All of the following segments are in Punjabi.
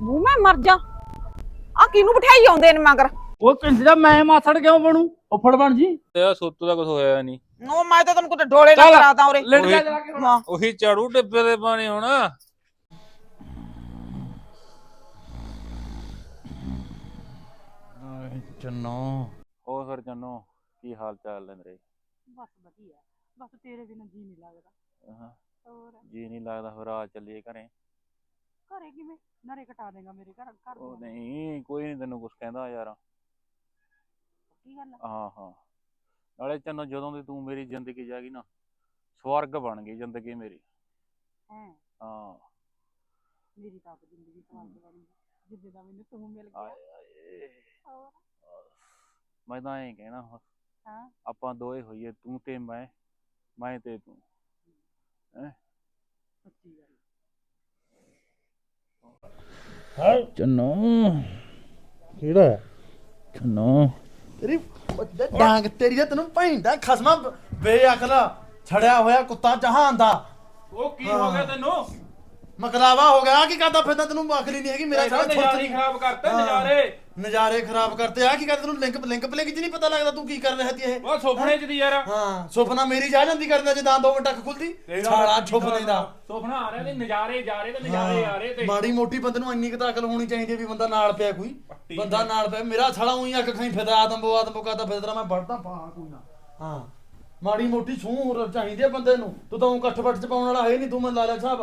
ਮੂੰਹ ਮੈਂ ਮਰ ਜਾ। ਆ ਕਿਹਨੂੰ ਬਿਠਾਈ ਆਉਂਦੇ ਨੇ ਮਗਰ? ਉਹ ਕਿੰਜ ਦਾ ਮੈਂ ਮਾਸੜ ਕਿਉਂ ਬਣੂ? ਉਫੜ ਬਣ ਜੀ। ਤੇ ਆ ਸੋਤੂ ਦਾ ਕੁਝ ਹੋਇਆ ਨਹੀਂ। ਉਹ ਮੈਂ ਤਾਂ ਤੈਨੂੰ ਕਿਤੇ ਡੋਲੇ ਨਾ ਚੱਲ। ਕਰਾਦਾ ਉਰੇ। ਲੜ ਜਾ ਉਹੀ- ਜਾ ਕੇ ਹੁਣ। ਹਾਂ ਉਹੀ ਝਾੜੂ ਡੱਬੇ ਦੇ ਪਾਣੀ ਹੁਣ। ਚੰਨੋ ਹੋਰ ਫਿਰ ਚੰਨੋ ਕੀ ਹਾਲ ਚਾਲ ਨੇ ਮੇਰੇ? ਬਸ ਵਧੀਆ। ਬਸ ਤੇਰੇ ਬਿਨਾਂ ਜੀ ਨਹੀਂ ਲੱਗਦਾ। ਹਾਂ। ਹੋਰ? ਜੀ ਨਹੀਂ ਲੱਗਦਾ ਫਿਰ ਆ ਚੱਲੀਏ ਘਰੇ। ਘਰੇ ਕਿਵੇਂ? ਨਰੇ ਕਟਾ ਦੇਗਾ ਮੇਰੇ ਘਰ ਘਰ ਉਹ ਨੂੰ। ਨਹੀਂ ਕੋਈ ਨਹੀਂ ਤੈਨੂੰ ਕੁਝ ਕਹਿੰਦਾ ਯਾਰ। ਕੀ ਗੱਲ ਆ? ਹਾਂ ਹਾਂ। ਨਾਲੇ ਚੰਨੋ ਜਦੋਂ ਦੀ ਤੂੰ ਮੇਰੀ ਜ਼ਿੰਦਗੀ ਜਾ ਗਈ ਨਾ ਸਵਰਗ ਬਣ ਗਈ ਜ਼ਿੰਦਗੀ ਮੇਰੀ। ਹੈਂ? ਹਾਂ। ਮੇਰੀ ਤਾਂ ਆਪ ਜ਼ਿੰਦਗੀ ਸਵਾਲ ਬਣੀ ਜਿੱਦੇ ਦਾ ਮੈਨੂੰ ਤੂੰ ਮਿਲ ਗਿਆ। ਆਏ ਆਏ। ਹੋਰ? ਮੈਂ ਤਾਂ ਐਂ ਕਹਿਣਾ ਹੁਣ, ਹਾਂ। ਆਪਾਂ ਦੋਏ ਹੋਈਏ ਤੂੰ ਤੇ ਮੈਂ ਮੈਂ ਤੇ ਤੂੰ। ਸੱਚੀ ਗੱਲ ਚੰਨੋ। ਕਿਹੜਾ ਹੈ? ਚੰਨੋ। ਤੇਰੀ ਡਾਂਗ ਤੇਰੀ ਦਾ ਤੈਨੂੰ ਭੈਂਦਾ ਖਸਮਾ ਬੇਅਕਲਾ ਛੜਿਆ ਹੋਇਆ ਕੁੱਤਾ ਜਹਾਨ ਦਾ। ਉਹ ਕੀ ਹੋ ਗਿਆ ਤੈਨੂੰ? ਮਕਲਾਵਾ ਹੋ ਗਿਆ ਕੀ ਕਰਦਾ ਫਿਰਦਾ ਤੈਨੂੰ ਅਕਲੀ ਨਹੀਂ ਹੈਗੀ ਮੇਰਾ ਸਾਰਾ ਨਜ਼ਾਰੇ ਖਰਾਬ ਕਰਤੇ ਹਾਂ। ਨਜ਼ਾਰੇ। ਨਜ਼ਾਰੇ ਖਰਾਬ ਕਰਤੇ। ਆ ਕੀ ਕਰਦਾ ਤੈਨੂੰ ਲਿੰਕ ਲਿੰਕ ਪਲੇਕ ਚ ਨਹੀਂ ਪਤਾ ਲੱਗਦਾ ਤੂੰ ਕੀ ਕਰ ਰਿਹਾ ਸੀ ਇਹ? ਉਹ ਸੁਪਨੇ ਚ ਦੀ ਯਾਰ। ਹਾਂ ਸੁਪਨਾ ਮੇਰੀ ਜਾ ਜਾਂਦੀ ਕਰਦਾ ਜੇ ਦੰਦ ਦੋ ਮਿੰਟ ਅੱਖ ਖੁੱਲਦੀ। ਛਾਲਾ ਸੁਪਨੇ ਦਾ ਸੁਪਨਾ ਆ ਰਿਹਾ ਤੇ ਨਜ਼ਾਰੇ ਜਾ ਰਹੇ ਤੇ ਨਜ਼ਾਰੇ ਆ ਰਹੇ ਤੇ। ਮਾੜੀ ਮੋਟੀ ਬੰਦੇ ਨੂੰ ਇੰਨੀ ਕੁ ਤਾਂ ਅਕਲ ਹੋਣੀ ਚਾਹੀਦੀ ਵੀ ਬੰਦਾ ਨਾਲ ਪਿਆ ਕੋਈ। ਬੰਦਾ ਨਾਲ ਪਿਆ। ਮੇਰਾ ਛਾਲਾ ਉਹੀ ਅੱਖ ਖਾਈ ਫਿਰਦਾ ਆਦਮ ਆਦਮ ਕਰਦਾ ਫਿਰਦਾ ਮੈਂ ਵੜਦਾ ਪਾ ਕੋਈ ਨਾ। ਹਾਂ ਮਾੜੀ ਮੋਟੀ ਛੂਹ ਚਾਹੀਦੀ ਹੈ ਬੰਦੇ ਨੂੰ। ਤੂੰ ਤਾਂ ਇਕੱਠ ਬੱਟ ਚ ਪਾਉਣ ਵਾਲਾ ਹੈ ਨਹੀਂ ਤੂੰ ਮੈਂ ਲਾਲਾ ਸਾਹਿਬ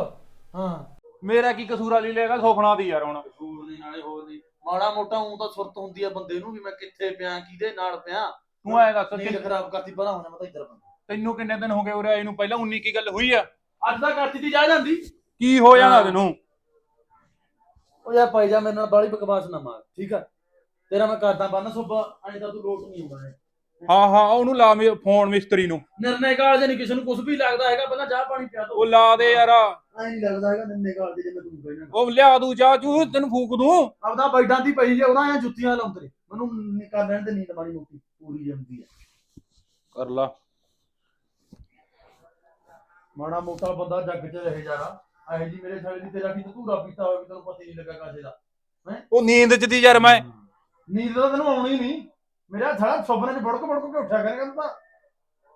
ਹਾਂ। ਮੇਰਾ ਕੀ ਕਸੂਰ ਆ ਲਈ ਲੈਗਾ ਸੁਪਨਾ ਦੀ ਯਾਰ ਹੁਣ। ਹੋਰ ਨਹੀਂ ਨਾਲੇ ਹੋਰ ਨਹੀਂ। ਮਾੜਾ ਮੋਟਾ ਉਂ ਤਾਂ ਸੁਰਤ ਹੁੰਦੀ ਆ ਬੰਦੇ ਨੂੰ ਵੀ ਮੈਂ ਕਿੱਥੇ ਪਿਆ ਕਿਹਦੇ ਨਾਲ ਪਿਆ? ਤੂੰ ਐ ਦੱਸ ਨੀਂਦ ਖਰਾਬ ਕਰਤੀ ਪਰਾਂ ਹੋਣਾ ਮੈਂ ਤਾਂ ਇੱਧਰ ਬੰਦਾ। ਤੈਨੂੰ ਕਿੰਨੇ ਦਿਨ ਹੋ ਗਏ ਉਰੇ ਆਏ ਨੂੰ? ਪਹਿਲਾਂ 19 ਕੀ ਗੱਲ ਹੋਈ ਆ? ਅੱਜ ਕਰਤੀ ਦੀ ਜਾ ਜਾਂਦੀ। ਕੀ ਹੋ ਜਾਣਾ ਹਾਂ। ਤੈਨੂੰ? ਉਹ ਯਾਰ ਪਾਈ ਜਾ ਮੇਰੇ ਨਾਲ ਬਾਲੀ ਬਕਵਾਸ ਨਾ ਮਾਰ ਠੀਕ ਆ? ਤੇਰਾ ਮੈਂ ਕਰਦਾ ਬੰਨ ਸੁਬਾ ਐਂ ਤਾਂ ਤੂੰ ਲੋਟ ਨਹੀਂ ਹੁੰਦਾ ਹਾਂ ਹਾਂ ਉਹਨੂੰ ਲਾ ਮੇ ਫੋਨ ਮਿਸਤਰੀ ਨੂੰ। ਨਿਰਣੇ ਕਾਲ ਜੇ ਨਹੀਂ ਕਿਸੇ ਨੂੰ ਕੁਝ ਵੀ ਲੱਗਦਾ ਹੈਗਾ ਪਹਿਲਾਂ ਚਾਹ ਪਾਣੀ ਪਿਆ ਦੋ। ਉਹ ਲਾ ਦੇ ਯਾਰ। ਐਂ ਨਹੀਂ ਲੱਗਦਾ ਹੈਗਾ ਨਿਰਣੇ ਕਾਲ ਜੇ ਜਿਵੇਂ ਤੂੰ ਕਹਿਣਾ ਉਹ ਲਿਆ ਦੂ ਚਾਹ ਚੂ ਤੈਨੂੰ ਫੂਕ ਦੂੰ। ਆਪਦਾ ਬੈਡਾਂ ਦੀ ਪਈ ਜੇ ਉਹਨਾਂ ਐ ਜੁੱਤੀਆਂ ਲਾਉਂਦੇ ਮੈਨੂੰ ਨੀ- ਕਰ ਲੈਣ ਤੇ ਨੀਂਦ ਮਾਰੀ ਮੋਟੀ ਪੂਰੀ ਜੰਦੀ ਹੈ ਕਰ ਲਾ। ਮਾੜਾ ਮੋਟਾ ਬੰਦਾ ਜੱਗ 'ਚ ਰਹੇ ਜਾਣਾ ਐ ਜੀ ਮੇਰੇ ਸਾਲੇ ਦੀ ਤੇਰਾ ਕੀ ਧੂਰਾ ਪੀਤਾ ਹੋਵੇ ਤੈਨੂੰ ਪਤਾ ਹੀ ਨਹੀਂ ਲੱਗਾ ਕਾਸੇ ਦਾ ਉਹ ਨੀਂਦ ਚ ਦੀ ਯਾਰ ਮੈਂ। ਨੀਂਦ ਤਾਂ ਤੈਨੂੰ ਆਉਣੀ ਨਹੀਂ ਮੇਰਾ ਸਾਲਾ ਸੁਪਨੇ 'ਚ ਬੜਕ ਬੜਕ ਕੇ ਉੱਠਿਆ ਕਰੇਗਾ ਤੂੰ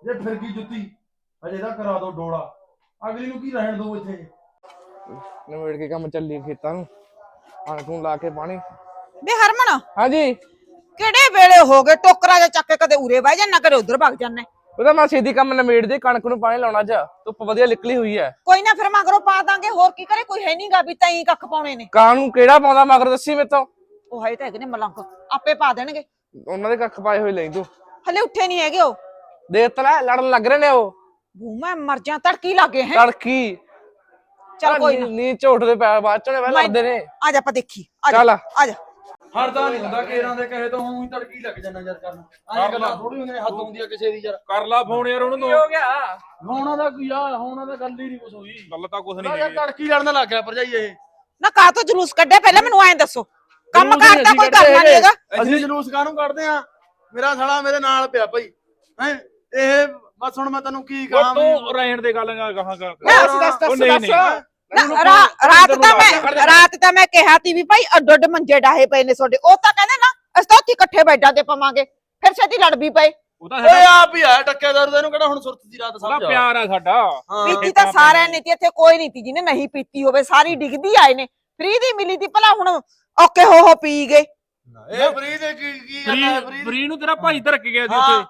ਜੇ ਫਿਰ ਕੀ ਜੁੱਤੀ? ਅਜੇ ਦਾ ਕਰਾ ਦੋ ਡੋਲਾ। ਅਗਲੀ ਨੂੰ ਕੀ ਰਹਿਣ ਦੋ ਇੱਥੇ? ਨਵੇੜ ਕੇ ਕੰਮ ਚੱਲੀ ਖੇਤਾਂ ਨੂੰ। ਕਣਕ ਨੂੰ ਲਾ ਕੇ ਪਾਣੀ। ਬੇ ਹਰਮਨ ਹਾਂਜੀ। ਕਿਹੜੇ ਵੇਲੇ ਹੋ ਗਏ ਟੋਕਰਾ ਜਿਹਾ ਚੱਕ ਕੇ ਕਦੇ ਉਰੇ ਬਹਿ ਜਾ ਨਾ ਕਦੇ ਉਧਰ ਭੱਗ ਜਾਣਾ ਉਹਦਾ ਮੈਂ ਛੇਤੀ ਕੰਮ ਨਵੇੜ ਦੇ ਕਣਕ ਨੂੰ ਪਾਣੀ ਲਾਉਣਾ ਅੱਜ। ਧੁੱਪ ਵਧੀਆ ਨਿਕਲੀ ਹੋਈ ਹੈ ਕੋਈ ਨਾ ਫਿਰ ਮਗਰੋਂ ਪਾ ਦਾਂਗੇ ਹੋਰ ਕੀ ਕਰੇ? ਕੋਈ ਹੈ ਨਹੀਂਗਾ ਵੀ ਤੈਂ ਕੱਖ ਪਾਉਣੇ ਨੇ। ਕਾਂ ਨੂੰ ਕਿਹੜਾ ਪਾਉਂਦਾ ਮਗਰ ਦੱਸੀ ਮੇਰੇ ਤੋਂ? ਉਹ ਹੈ ਤਾਂ ਹੈਗੇ ਨੇ ਮਲੰਗ ਆਪੇ ਪਾ ਦੇਣਗੇ। ਉਹਨਾਂ ਦੇ ਕੱਖ ਪਾਏ ਹੋਏ ਲਈ ਤੂੰ। ਹਲੇ ਉੱਠੇ ਨਹੀਂ ਹੈਗੇ ਉਹ। ਦੇਖ ਤਲਾ ਲੜਨ ਲੱਗ ਰਹੇ ਨੇ ਉਹ। ਮੈਂ ਮਰ ਜਾ ਤੜਕੀ ਲੱਗੇ ਹੈ। ਤੜਕੀ। ਚੱਲ ਕੋਈ ਨਾ। ਨੀ ਝੋਟ ਦੇ ਪੈਰ ਬਾਅਦ ਚੋਂ ਨੇ ਪਹਿਲਾਂ ਲੜਦੇ ਨੇ। ਆ ਜਾ ਆਪਾਂ ਦੇਖੀ। ਆ ਜਾ ਚੱਲ। ਆ। ਜਾ। ਹਰਦਾ ਨਹੀਂ ਹੁੰਦਾ ਕੇਰਾਂ ਦੇ ਕਹੇ ਤਾਂ ਹੁਣ ਹੀ ਤੜਕੀ ਲੱਗ ਜਾਂਦਾ ਯਾਰ ਕਰਨ। ਐਂ ਗੱਲਾਂ ਥੋੜੀ ਹੁੰਦੀਆਂ ਨੇ ਹੱਦ ਹੁੰਦੀ ਆ ਕਿਸੇ ਦੀ ਯਾਰ। ਕਰ ਲਾ ਫੋਨ ਯਾਰ ਉਹਨੂੰ ਕੀ ਹੋ ਗਿਆ? ਹੋਣਾ ਦਾ ਕੀ ਆ? ਹੋਣਾ ਦਾ ਗੱਲ ਹੀ ਨਹੀਂ ਕੁਛ ਹੋਈ। ਗੱਲ ਤਾਂ ਕੁਛ ਨਾ ਨਹੀਂ ਯਾਰ ਹੈਗੀ ਤੜਕੀ ਲੜਨ ਲੱਗ ਗਿਆ ਭਰਜਾਈ ਇਹ। ਨਾ ਕਾ ਤੋਂ ਜਲੂਸ ਕੱਢਿਆ? ਪਹਿਲਾਂ ਮੈਨੂੰ ਐਂ ਦੱਸੋ। ਕੰਮ ਜਲੂਸ ਅਸੀਂ ਕੋਈ ਕੱਢੇ ਕਰਨਾ ਨਹੀਂ ਹੈਗਾ। ਅਸੀਂ ਜਲੂਸ ਕਾਹਨੂੰ ਕੱਢਦੇ ਆ? ਮੇਰਾ ਸਾਲਾ ਮੇਰੇ ਨਾਲ ਪਿਆ ਭਾਈ। ਹੈ? ਇਹ ਬਸ ਹੁਣ ਮੈਂ ਤੈਨੂੰ ਕੀ ਕਹਾਂ ਉਹ ਤੂੰ ਰਹਿਣ ਦੇ ਗੱਲ ਗਾ ਗਾਹਾਂ ਕਰ। ਦੱਸ ਦੱਸ ਦੱਸ ਉਹ ਨਹੀਂ, ਦੱਸ। ਨਹੀਂ। ਨਾ, ਰਾ- ਰਾਤ ਤਾਂ ਮੈਂ ਰਾਤ ਤਾਂ ਮੈਂ ਕਿਹਾ ਤੀ ਵੀ ਭਾਈ ਅੱਡੋ ਅੱਡ ਮੰਜੇ ਡਾਹੇ ਪਏ ਨੇ ਤੁਹਾਡੇ। ਉਹ ਤਾਂ ਕਹਿੰਦੇ ਨਾ ਅਸੀਂ ਤਾਂ ਉੱਥੇ ਇਕੱਠੇ ਬੈੱਡਾਂ ਤੇ ਪਵਾਂਗੇ। ਫਿਰ ਛੇਤੀ ਲੜ ਵੀ ਪਏ। ਉਹ ਤਾਂ ਓਏ ਸਾਡਾ ਆਪ ਹੀ ਆ ਟੱਕੇਦਾਰ ਦਾ ਇਹਨੂੰ ਕਿਹੜਾ ਹੁਣ ਸੁਰਤ ਦੀ ਰਾਤ ਸਮਝ ਆ। ਪਿਆਰ ਆ ਸਾਡਾ। ਹਾਂ। ਪੀਤੀ ਤਾਂ ਸਾਰਿਆਂ ਨੇ ਤੀ ਇੱਥੇ ਕੋਈ ਨਹੀਂ ਤੀ ਜਿਹਨੇ ਨਹੀਂ ਪੀਤੀ ਹੋਵੇ ਸਾਰੀ ਡਿੱਗਦੀ ਆਏ ਨੇ ਫ੍ਰੀ ਦੀ ਮਿਲੀ ਤੀ ਭਲਾ ਹੁਣ ਔਕੇ ਹੋ ਹੋ ਪੀ ਗਏ। ਇਹ ਫਰੀ ਦੇ ਕੀ ਕੀ ਫਰੀ ਨੂੰ ਤੇਰਾ ਭਾਈ ਧਰਕ ਗਿਆ ਸੀ ਉੱਥੇ।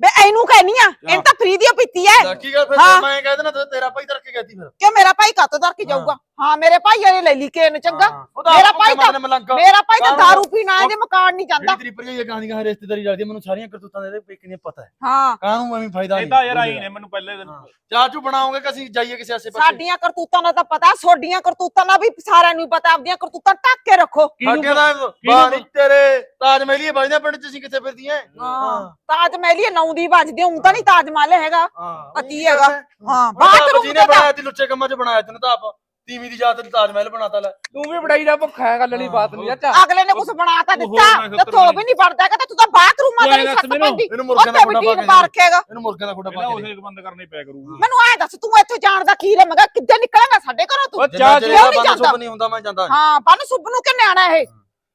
ਬੇ ਐਨੂੰ ਕਹਿਨੀ ਆ ਇਹਨ ਤਾਂ ਫ੍ਰੀ ਦੀ ਪੀਤੀ ਐ। ਕੀ ਗੱਲ ਫਿਰ ਹਾਂ। ਮੈਂ ਕਹਿ ਦੇਣਾ ਤੇ ਤੇਰਾ ਭਾਈ ਧਰ ਕੇ ਗਈ ਫਿਰ। ਕਿ ਮੇਰਾ ਭਾਈ ਕੱਤ ਦਰ ਕੇ ਜਾਊਗਾ? ਹਾਂ। ਮੇਰੇ ਭਾਈ ਵਾਲੇ ਲੈ ਲਈ ਕੇ ਨੇ ਚੰਗਾ। ਉਹਦਾ ਮੇਰਾ ਆਪੋ ਭਾਈ ਤਾਂ- ਕਮਾਲ ਮਲੰਗ। ਮੇਰਾ ਭਾਈ ਤਾਂ ਕਾਹਨੂੰ- ਦਾਰੂ ਪੀਣ ਆਏ ਦੇ ਮਕਾਨ ਨਹੀਂ ਜਾਂਦਾ। ਜਿਹੜੀ ਤੇਰੀ ਭਰਜਾਈ ਕਹਾਣੀ ਕਹਾਂ ਰਿਸ਼ਤੇਦਾਰੀ ਲੱਗਦੀ ਆ, ਮੈਨੂੰ ਸਾਰੀਆਂ ਕਰਤੂਤਾਂ ਦੇ ਪੇਕ ਨੇ ਪਤਾ ਹੈ। ਹਾਂ। ਕਾਹਨੂੰ ਐਵੇਂ ਫਾਇਦਾ ਇਹ ਤਾਂ ਯਾਰ ਆਈ ਨੇ ਮੈਨੂੰ ਪਹਿਲੇ ਦਿਨ। ਹਾਂ। ਚਾਚੂ ਬਣਾਓਗੇ ਕਿ ਅਸੀਂ ਜਾਈਏ ਕਿਸੇ ਆਸੇ ਪਾਸੇ? ਸਾਡੀਆਂ ਕਰਤੂਤਾਂ ਦਾ ਤਾਂ ਪਤਾ ਸੋਡੀਆਂ ਕਰਤੂਤਾਂ ਦਾ ਵੀ ਸਾਰਿਆਂ ਨੂੰ ਹੀ ਪਤਾ ਆਪਦੀਆਂ ਕਰਤੂਤਾਂ ਢੱਕ ਕੇ ਰੱਖੋ। ਅੱਗੇ ਦਾ ਬਾਣੀ ਤੇਰੇ ਤਾਜ ਮਹਿਲੀਏ ਵੱਜਦੇ ਪਿੰਡ ਚ ਅਸੀਂ ਕਿੱਥੇ ਫਿਰਦੀਆਂ? ਹਾਂ ਤਾਜ ਮਹਿਲੀਏ ਨੌ ਦੀ ਵੱਜਦੀ ਹੂੰ ਤਾਂ ਨਹੀਂ ਤਾਜ ਮਹਿਲ ਹੈਗਾ। ਹਾਂ ਅਤੀ ਹੈਗਾ। ਹਾਂ। ਬਾਤ ਬਾਥਰੂਮ ਜਿਹਨੇ ਬਣਾਇਆ ਤੀ। ਲੁੱਚੇ ਕੰਮਾਂ ਚ ਬਣਾਇਆ ਤੈਨੂੰ ਤਾਂ ਆਪ। ਤੀਵੀਂ ਦੀ ਜਾਤ ਤੇ ਤਾਜ ਮਹਿਲ ਬਣਾਤਾ ਲੈ। ਤੂੰ ਵੀ ਬੜਾਈ ਦਾ ਭੁੱਖਾ ਹੈ ਗੱਲ ਵਾਲੀ ਬਾਤ ਨਹੀਂ ਚਾਚਾ ਅਗਲੇ ਨੇ ਕੁਝ ਬਣਾਤਾ ਦਿੱਤਾ ਤੇ ਸੱਤਰ ਥੋ ਵੀ ਨਹੀਂ ਵੜਦਾ ਹੈਗਾ ਤੇ ਤੂੰ ਬਾਥਰੂਮਾਂ ਦਾ ਨਹੀਂ ਸੱਤ ਮੈਨੂੰ, ਪੈਂਦੀ। ਇਹਨੂੰ ਮੁਰਗੇ ਦਾ ਖੁੱਡਾ ਵੀ ਪਾ ਟੀਨ ਕੇ ਮਾਰ ਖੇਗਾ ਇਹਨੂੰ ਮੁਰਗੇ ਦਾ ਖੁੱਡਾ ਪਾ ਕੇ ਉਸੇ ਬੰਦ ਕਰਨੇ ਪਿਆ ਕਰੂਗਾ। ਮੈਨੂੰ ਐ ਦੱਸ ਤੂੰ ਇੱਥੋਂ ਜਾਣ ਦਾ ਕੀ ਰਮਗਾ? ਕਿੱਦਾਂ ਨਿਕਲੇਗਾ ਸਾਡੇ ਘਰੋਂ ਤੂੰ? ਨਹੀਂ ਬੰਦ ਜਾਂਦਾ? ਸੁੱਭ ਨਹੀਂ ਹੁੰਦਾ ਮੈਂ ਜਾਂਦਾ। ਹਾਂ ਬੰਨ ਸੁੱਭ ਨੂੰ ਕਿ ਨਿਆਣਾ ਇਹ?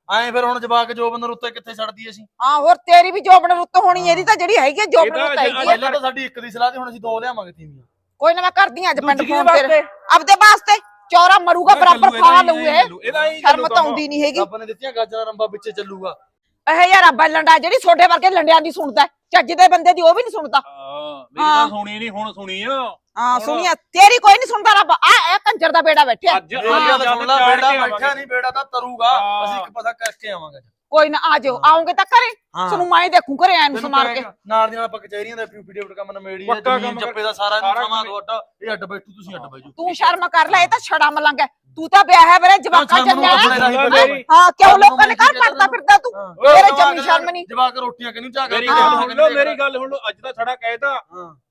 ਐਂ ਫਿਰ ਹੁਣ ਜਵਾਕ ਜੋ ਬੰਦਰ ਉੱਤੇ ਕਿੱਥੇ ਛੱਡਦੀ ਅਸੀਂ? ਹਾਂ ਹੋਰ ਤੇਰੀ ਵੀ ਜੋਬਨ ਰੁੱਤ ਹੋਣੀ ਇਹਦੀ ਤਾਂ ਜਿਹੜੀ ਹੈਗੀ ਜੋਬਨ ਇਹਦਾ ਰੁੱਤ ਹੈਗੀ। ਪਹਿਲਾਂ ਤਾਂ ਸਾਡੀ ਇੱਕ ਦੀ ਸਲਾਹ ਤੇ ਹੁਣ ਅਸੀਂ ਦੋ ਲਿਆਵਾਂਗੇ ਤੀਵੀਆਂ। ਕੋਈ ਨਾ ਮੈਂ ਕਰਦੀ ਆਂ ਅੱਜ ਪਿੰਡ ਦੂਜੀ ਫੋਨ ਵਾਸਤੇ? ਤੇਰੇ ਆਪਦੇ ਵਾਸਤੇ ਚੌਰਾ ਮਰੂਗਾ ਬਰਾਬਰ ਫਾ ਲਊ ਇਹ। ਇਹਦਾ ਹੀ ਸ਼ਰਮ ਤਾਂ ਆਉਂਦੀ ਨਹੀਂ ਹੈਗੀ। ਰੱਬ ਨੇ ਦਿੱਤੀਆਂ ਗਾਜਰਾਂ ਰੰਬਾ ਵਿੱਚੇ ਚੱਲੂਗਾ। ਇਹ ਯਾਰ ਅੱਬਾ ਲੰਡਾ ਜਿਹੜੀ ਛੋਟੇ ਵਰਗੇ ਲੰਡਿਆਂ ਦੀ ਸੁਣਦਾ ਹੈ, ਚੱਜ ਦੇ ਬੰਦੇ ਦੀ ਉਹ ਵੀ ਨਹੀਂ ਸੁਣਦਾ। ਮੇਰੀ ਹਾਂ। ਤਾਂ ਸੁਣੀ ਨਹੀਂ ਹੁਣ ਸੁਣੀ ਆ। ਹਾਂ ਸੁਣੀਆ ਤੇਰੀ ਕੋਈ ਨਹੀਂ ਸੁਣਦਾ ਰੱਬ। ਆ ਇਹ ਕੰਜਰ ਦਾ ਬੇੜਾ ਬੈਠਿਆ। ਅੱਜ ਸੁਣ ਲੈ ਬੇੜਾ ਬੈਠਾ। ਨਹੀਂ ਬੇੜਾ ਤਾਂ ਤਰੂਗਾ। ਅਸੀਂ ਇੱਕ ਪਤਾ ਕਰਕੇ ਆਵਾਂਗੇ। ਕੋਈ ਨਾ ਆ ਜਾਓ ਆਉਂਗੇ ਤਾਂ ਘਰੇ। ਹਾਂ। ਸੁਣੂ ਮੈਂ ਦੇਖੂ ਘਰੇ ਐਨ ਤੈਨੂੰ ਸਮਾਰ ਕੇ। ਨਾਲ ਦੀ ਨਾਲ ਆਪਾਂ ਕਚਹਿਰੀਆਂ ਦਾ ਪੀਪੀਡੀ ਕੰਮ ਨਮੇੜੀ ਹੈ ਪੱਕਾ ਜ਼ਮੀਨ ਚੱਪੇ ਦਾ ਸਾਰਾ ਇਹਨੂੰ ਸਮਾਂ ਦੋ ਅੱਡਾ ਇਹ ਅੱਡ ਬੈਠੂ ਤੁਸੀਂ ਅੱਡ ਬੈਜੋ ਤੂੰ ਸ਼ਰਮ ਕਰ ਲੈ ਇਹ ਤਾਂ ਛੜਾ ਮਲੰਗ ਹੈ ਤੂੰ ਤਾਂ ਵਿਆਹ ਹੈ ਵੀਰੇ ਜਵਾਕਾਂ ਨੂੰ ਜੰਮਿਆ ਹੈਂ? ਕਿਉਂ ਸਾਨੂੰ ਲੋਕਾਂ ਨੇ ਮੈਂ ਘਰ ਪੜਦਾ ਫਿਰਦਾ ਤੂੰ? ਜਵਾਕ ਜੰਮੀ ਸ਼ਰਮ ਨਹੀਂ। ਜਵਾਕ ਰੋਟੀਆਂ ਕਿਨੂੰ ਝਾਕ ਮੇਰੀ ਹਾਂ। ਗੱਲ ਸੁਣ ਲਓ ਮੇਰੀ ਗੱਲ ਲਓ ਅੱਜ ਦਾ ਛੜਾ ਕਹਿਤਾ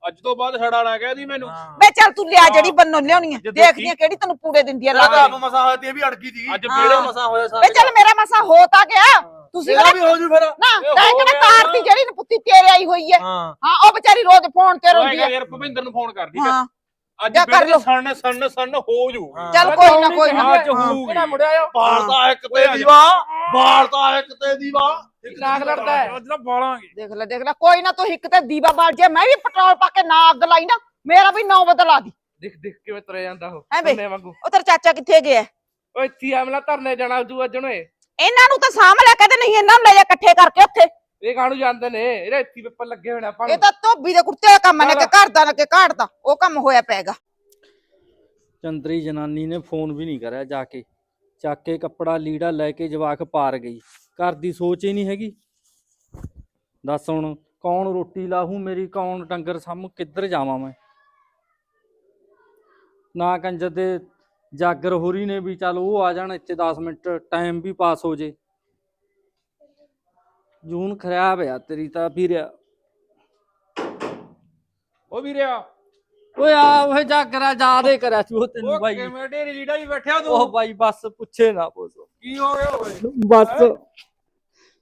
ਅੱਜ ਤੋਂ ਬਾਅਦ ਛੜਾ ਨਾ ਕਹਿ ਦੀ ਮੈਨੂੰ। ਬੇ ਚੱਲ ਤੂੰ ਲਿਆ ਜਿਹੜੀ ਬੰਨੋ ਲਿਆਉਣੀ ਹੈ ਦੇਖਦੀ ਆ ਕਿਹੜੀ ਤੈਨੂੰ ਪੂੜੇ ਦਿੰਦੀ ਆ ਲਾ ਆਪ ਮਸਾ ਹੋਇਆ ਤੇ ਇਹ ਵੀ ਅੜ ਗਈ ਸੀ ਅੱਜ ਮੇਰਾ। ਮਸਾ ਹੋਇਆ ਸਾਰੇ ਚੱਲ ਮੇਰਾ ਮਸਾ ਹੋ ਤਾਂ ਗਿਆ ਤੁਸੀਂ ਕਿਹੜਾ ਵੀ ਹੋ ਜੂ ਫਿਰ। ਨਾ ਇਹ ਤੈਂ ਹੋ ਕਿਹੜਾ ਗਿਆ ਕਾਰ ਦੀ ਨਾ। ਜਿਹੜੀ ਪੁੱਤੀ ਤੇਰੇ ਆਈ ਹੋਈ ਹੈ। ਹਾਂ। ਹਾਂ ਉਹ ਵਿਚਾਰੀ ਰੋਜ਼ ਫੋਨ ਤੇ ਰੋਂਦੀ ਹੋਏਗਾ ਹੈ। ਯਾਰ ਭਵਿੰਦਰ ਨੂੰ ਫੋਨ ਕਰਦੀ ਹਾਂ। ਅੱਜ ਜਾ ਕਰ ਮੇਰੇ ਲਓ। ਸਣ ਸਣ ਸਣ ਹੋ ਜੂ। ਹਾਂ। ਚੱਲ ਕੋਈ ਨਾ ਕੋਈ ਨਾ। ਅੱਜ ਹੋਊਗੀ। ਕਿਹੜਾ ਮੁੜਿਆ ਆਇਓ ਬਾਲ ਤਾਂ ਇੱਕ ਤੇ ਆ ਦੀ ਜਾ। ਵਾ ਬਾਲ ਤਾਂ ਇੱਕ ਤੇ ਦੀ ਵਾ ਨਾਕ ਲੜਦਾ ਹੈ। ਅੱਜ ਤਾਂ ਬਾਲਾਂਗੇ। ਦੇਖ ਲੈ ਦੇਖ ਲੈ ਕੋਈ ਨਾ ਤੂੰ ਇੱਕ ਤੇ ਦੀਵਾ ਬਾਲ ਜੇ ਮੈਂ ਵੀ ਪੈਟਰੋਲ ਪਾ ਕੇ ਨਾ ਅੱਗ ਲਾਈ ਨਾ ਮੇਰਾ ਵੀ ਨੌ ਬਦਲਾ ਦੀ। ਦੇਖ ਦੇਖ ਕਿਵੇਂ ਤੁਰੇ ਜਾਂਦਾ ਉਹ। ਕੰਨੇ ਵਾਂਗੂ। ਉਹ ਤੇਰਾ ਚਾਚਾ ਕਿੱਥੇ ਗਿਆ? ਓਏ ਇੱਥੇ ਆਮਲਾ ਧਰਨੇ ਜਾਣਾ ਤੂੰ ਅੱਜ ਓਏ ਇਹਨਾਂ ਨੂੰ ਤਾਂ ਸਾਂਭ ਲਿਆ ਕਹਿੰਦੇ ਨਹੀਂ ਇਹਨਾਂ ਨੂੰ ਲੈ ਜਾ ਇਕੱਠੇ ਕਰਕੇ ਉੱਥੇ। ਇਹ ਕਾਹਨੂੰ ਜਾਂਦੇ ਨੇ? ਇਹਦੇ ਇੱਥੇ ਪੇਪਰ ਲੱਗੇ ਹੋਏ ਨੇ ਆਪਾਂ ਇਹ ਨੂੰ ਤਾਂ ਧੋਬੀ ਦੇ ਕੁੱਤੇ ਦਾ ਕੰਮ ਨੇ ਕਿ ਘਰ ਦਾ ਨਾ ਕਿ ਘਾਟ ਦਾ। ਉਹ ਕੰਮ ਹੋਇਆ ਪੈਗਾ ਚੰਦਰੀ ਜਨਾਨੀ ਨੇ ਫੋਨ ਵੀ ਨਹੀਂ ਕਰਿਆ ਜਾ ਕੇ। ਚੱਕ ਕੇ ਕੱਪੜਾ ਲੀੜਾ ਲੈ ਕੇ ਜਵਾਕ ਪਾਰ ਗਈ। ਘਰ ਦੀ ਸੋਚ ਹੀ ਨਹੀਂ ਹੈਗੀ। ਦੱਸ ਹੁਣ ਕੌਣ ਰੋਟੀ ਲਾਹੂ ਮੇਰੀ ਕੌਣ ਡੰਗਰ ਸਾਹਮਣੇ ਕਿੱਧਰ ਜਾਵਾਂ ਮੈਂ? ਨਾ ਕੰਜਰ ਦੇ ਜਾਗਰ ਹੋਰੀ ਨੇ ਵੀ ਚੱਲ ਉਹ ਆ ਜਾਣ ਇੱਥੇ 10 ਮਿੰਟ ਟਾਈਮ ਵੀ ਪਾਸ ਹੋ ਜੇ। ਜੂਨ ਖਰਾਬ ਆ ਤੇਰੀ ਤਾਂ ਵੀਰਿਆ। ਓ ਵੀਰਿਆ। ਓਏ ਆ ਓਏ ਜਾਗਰਾ ਜਾਦੇ ਕਰਿਆ ਸੀ ਉਹ ਤੈਨੂੰ ਉਹ ਬਾਈ। ਕਿਵੇਂ ਢੇਰੀ ਲੀੜਾ ਵੀ ਬੈਠਿਆ ਉਹ ਤੂੰ ਬਾਈ ਬਸ ਪੁੱਛੇ ਨਾ ਪੁੱਛ। ਕੀ ਹੋ ਗਿਆ ਓਏ? ਬਸ।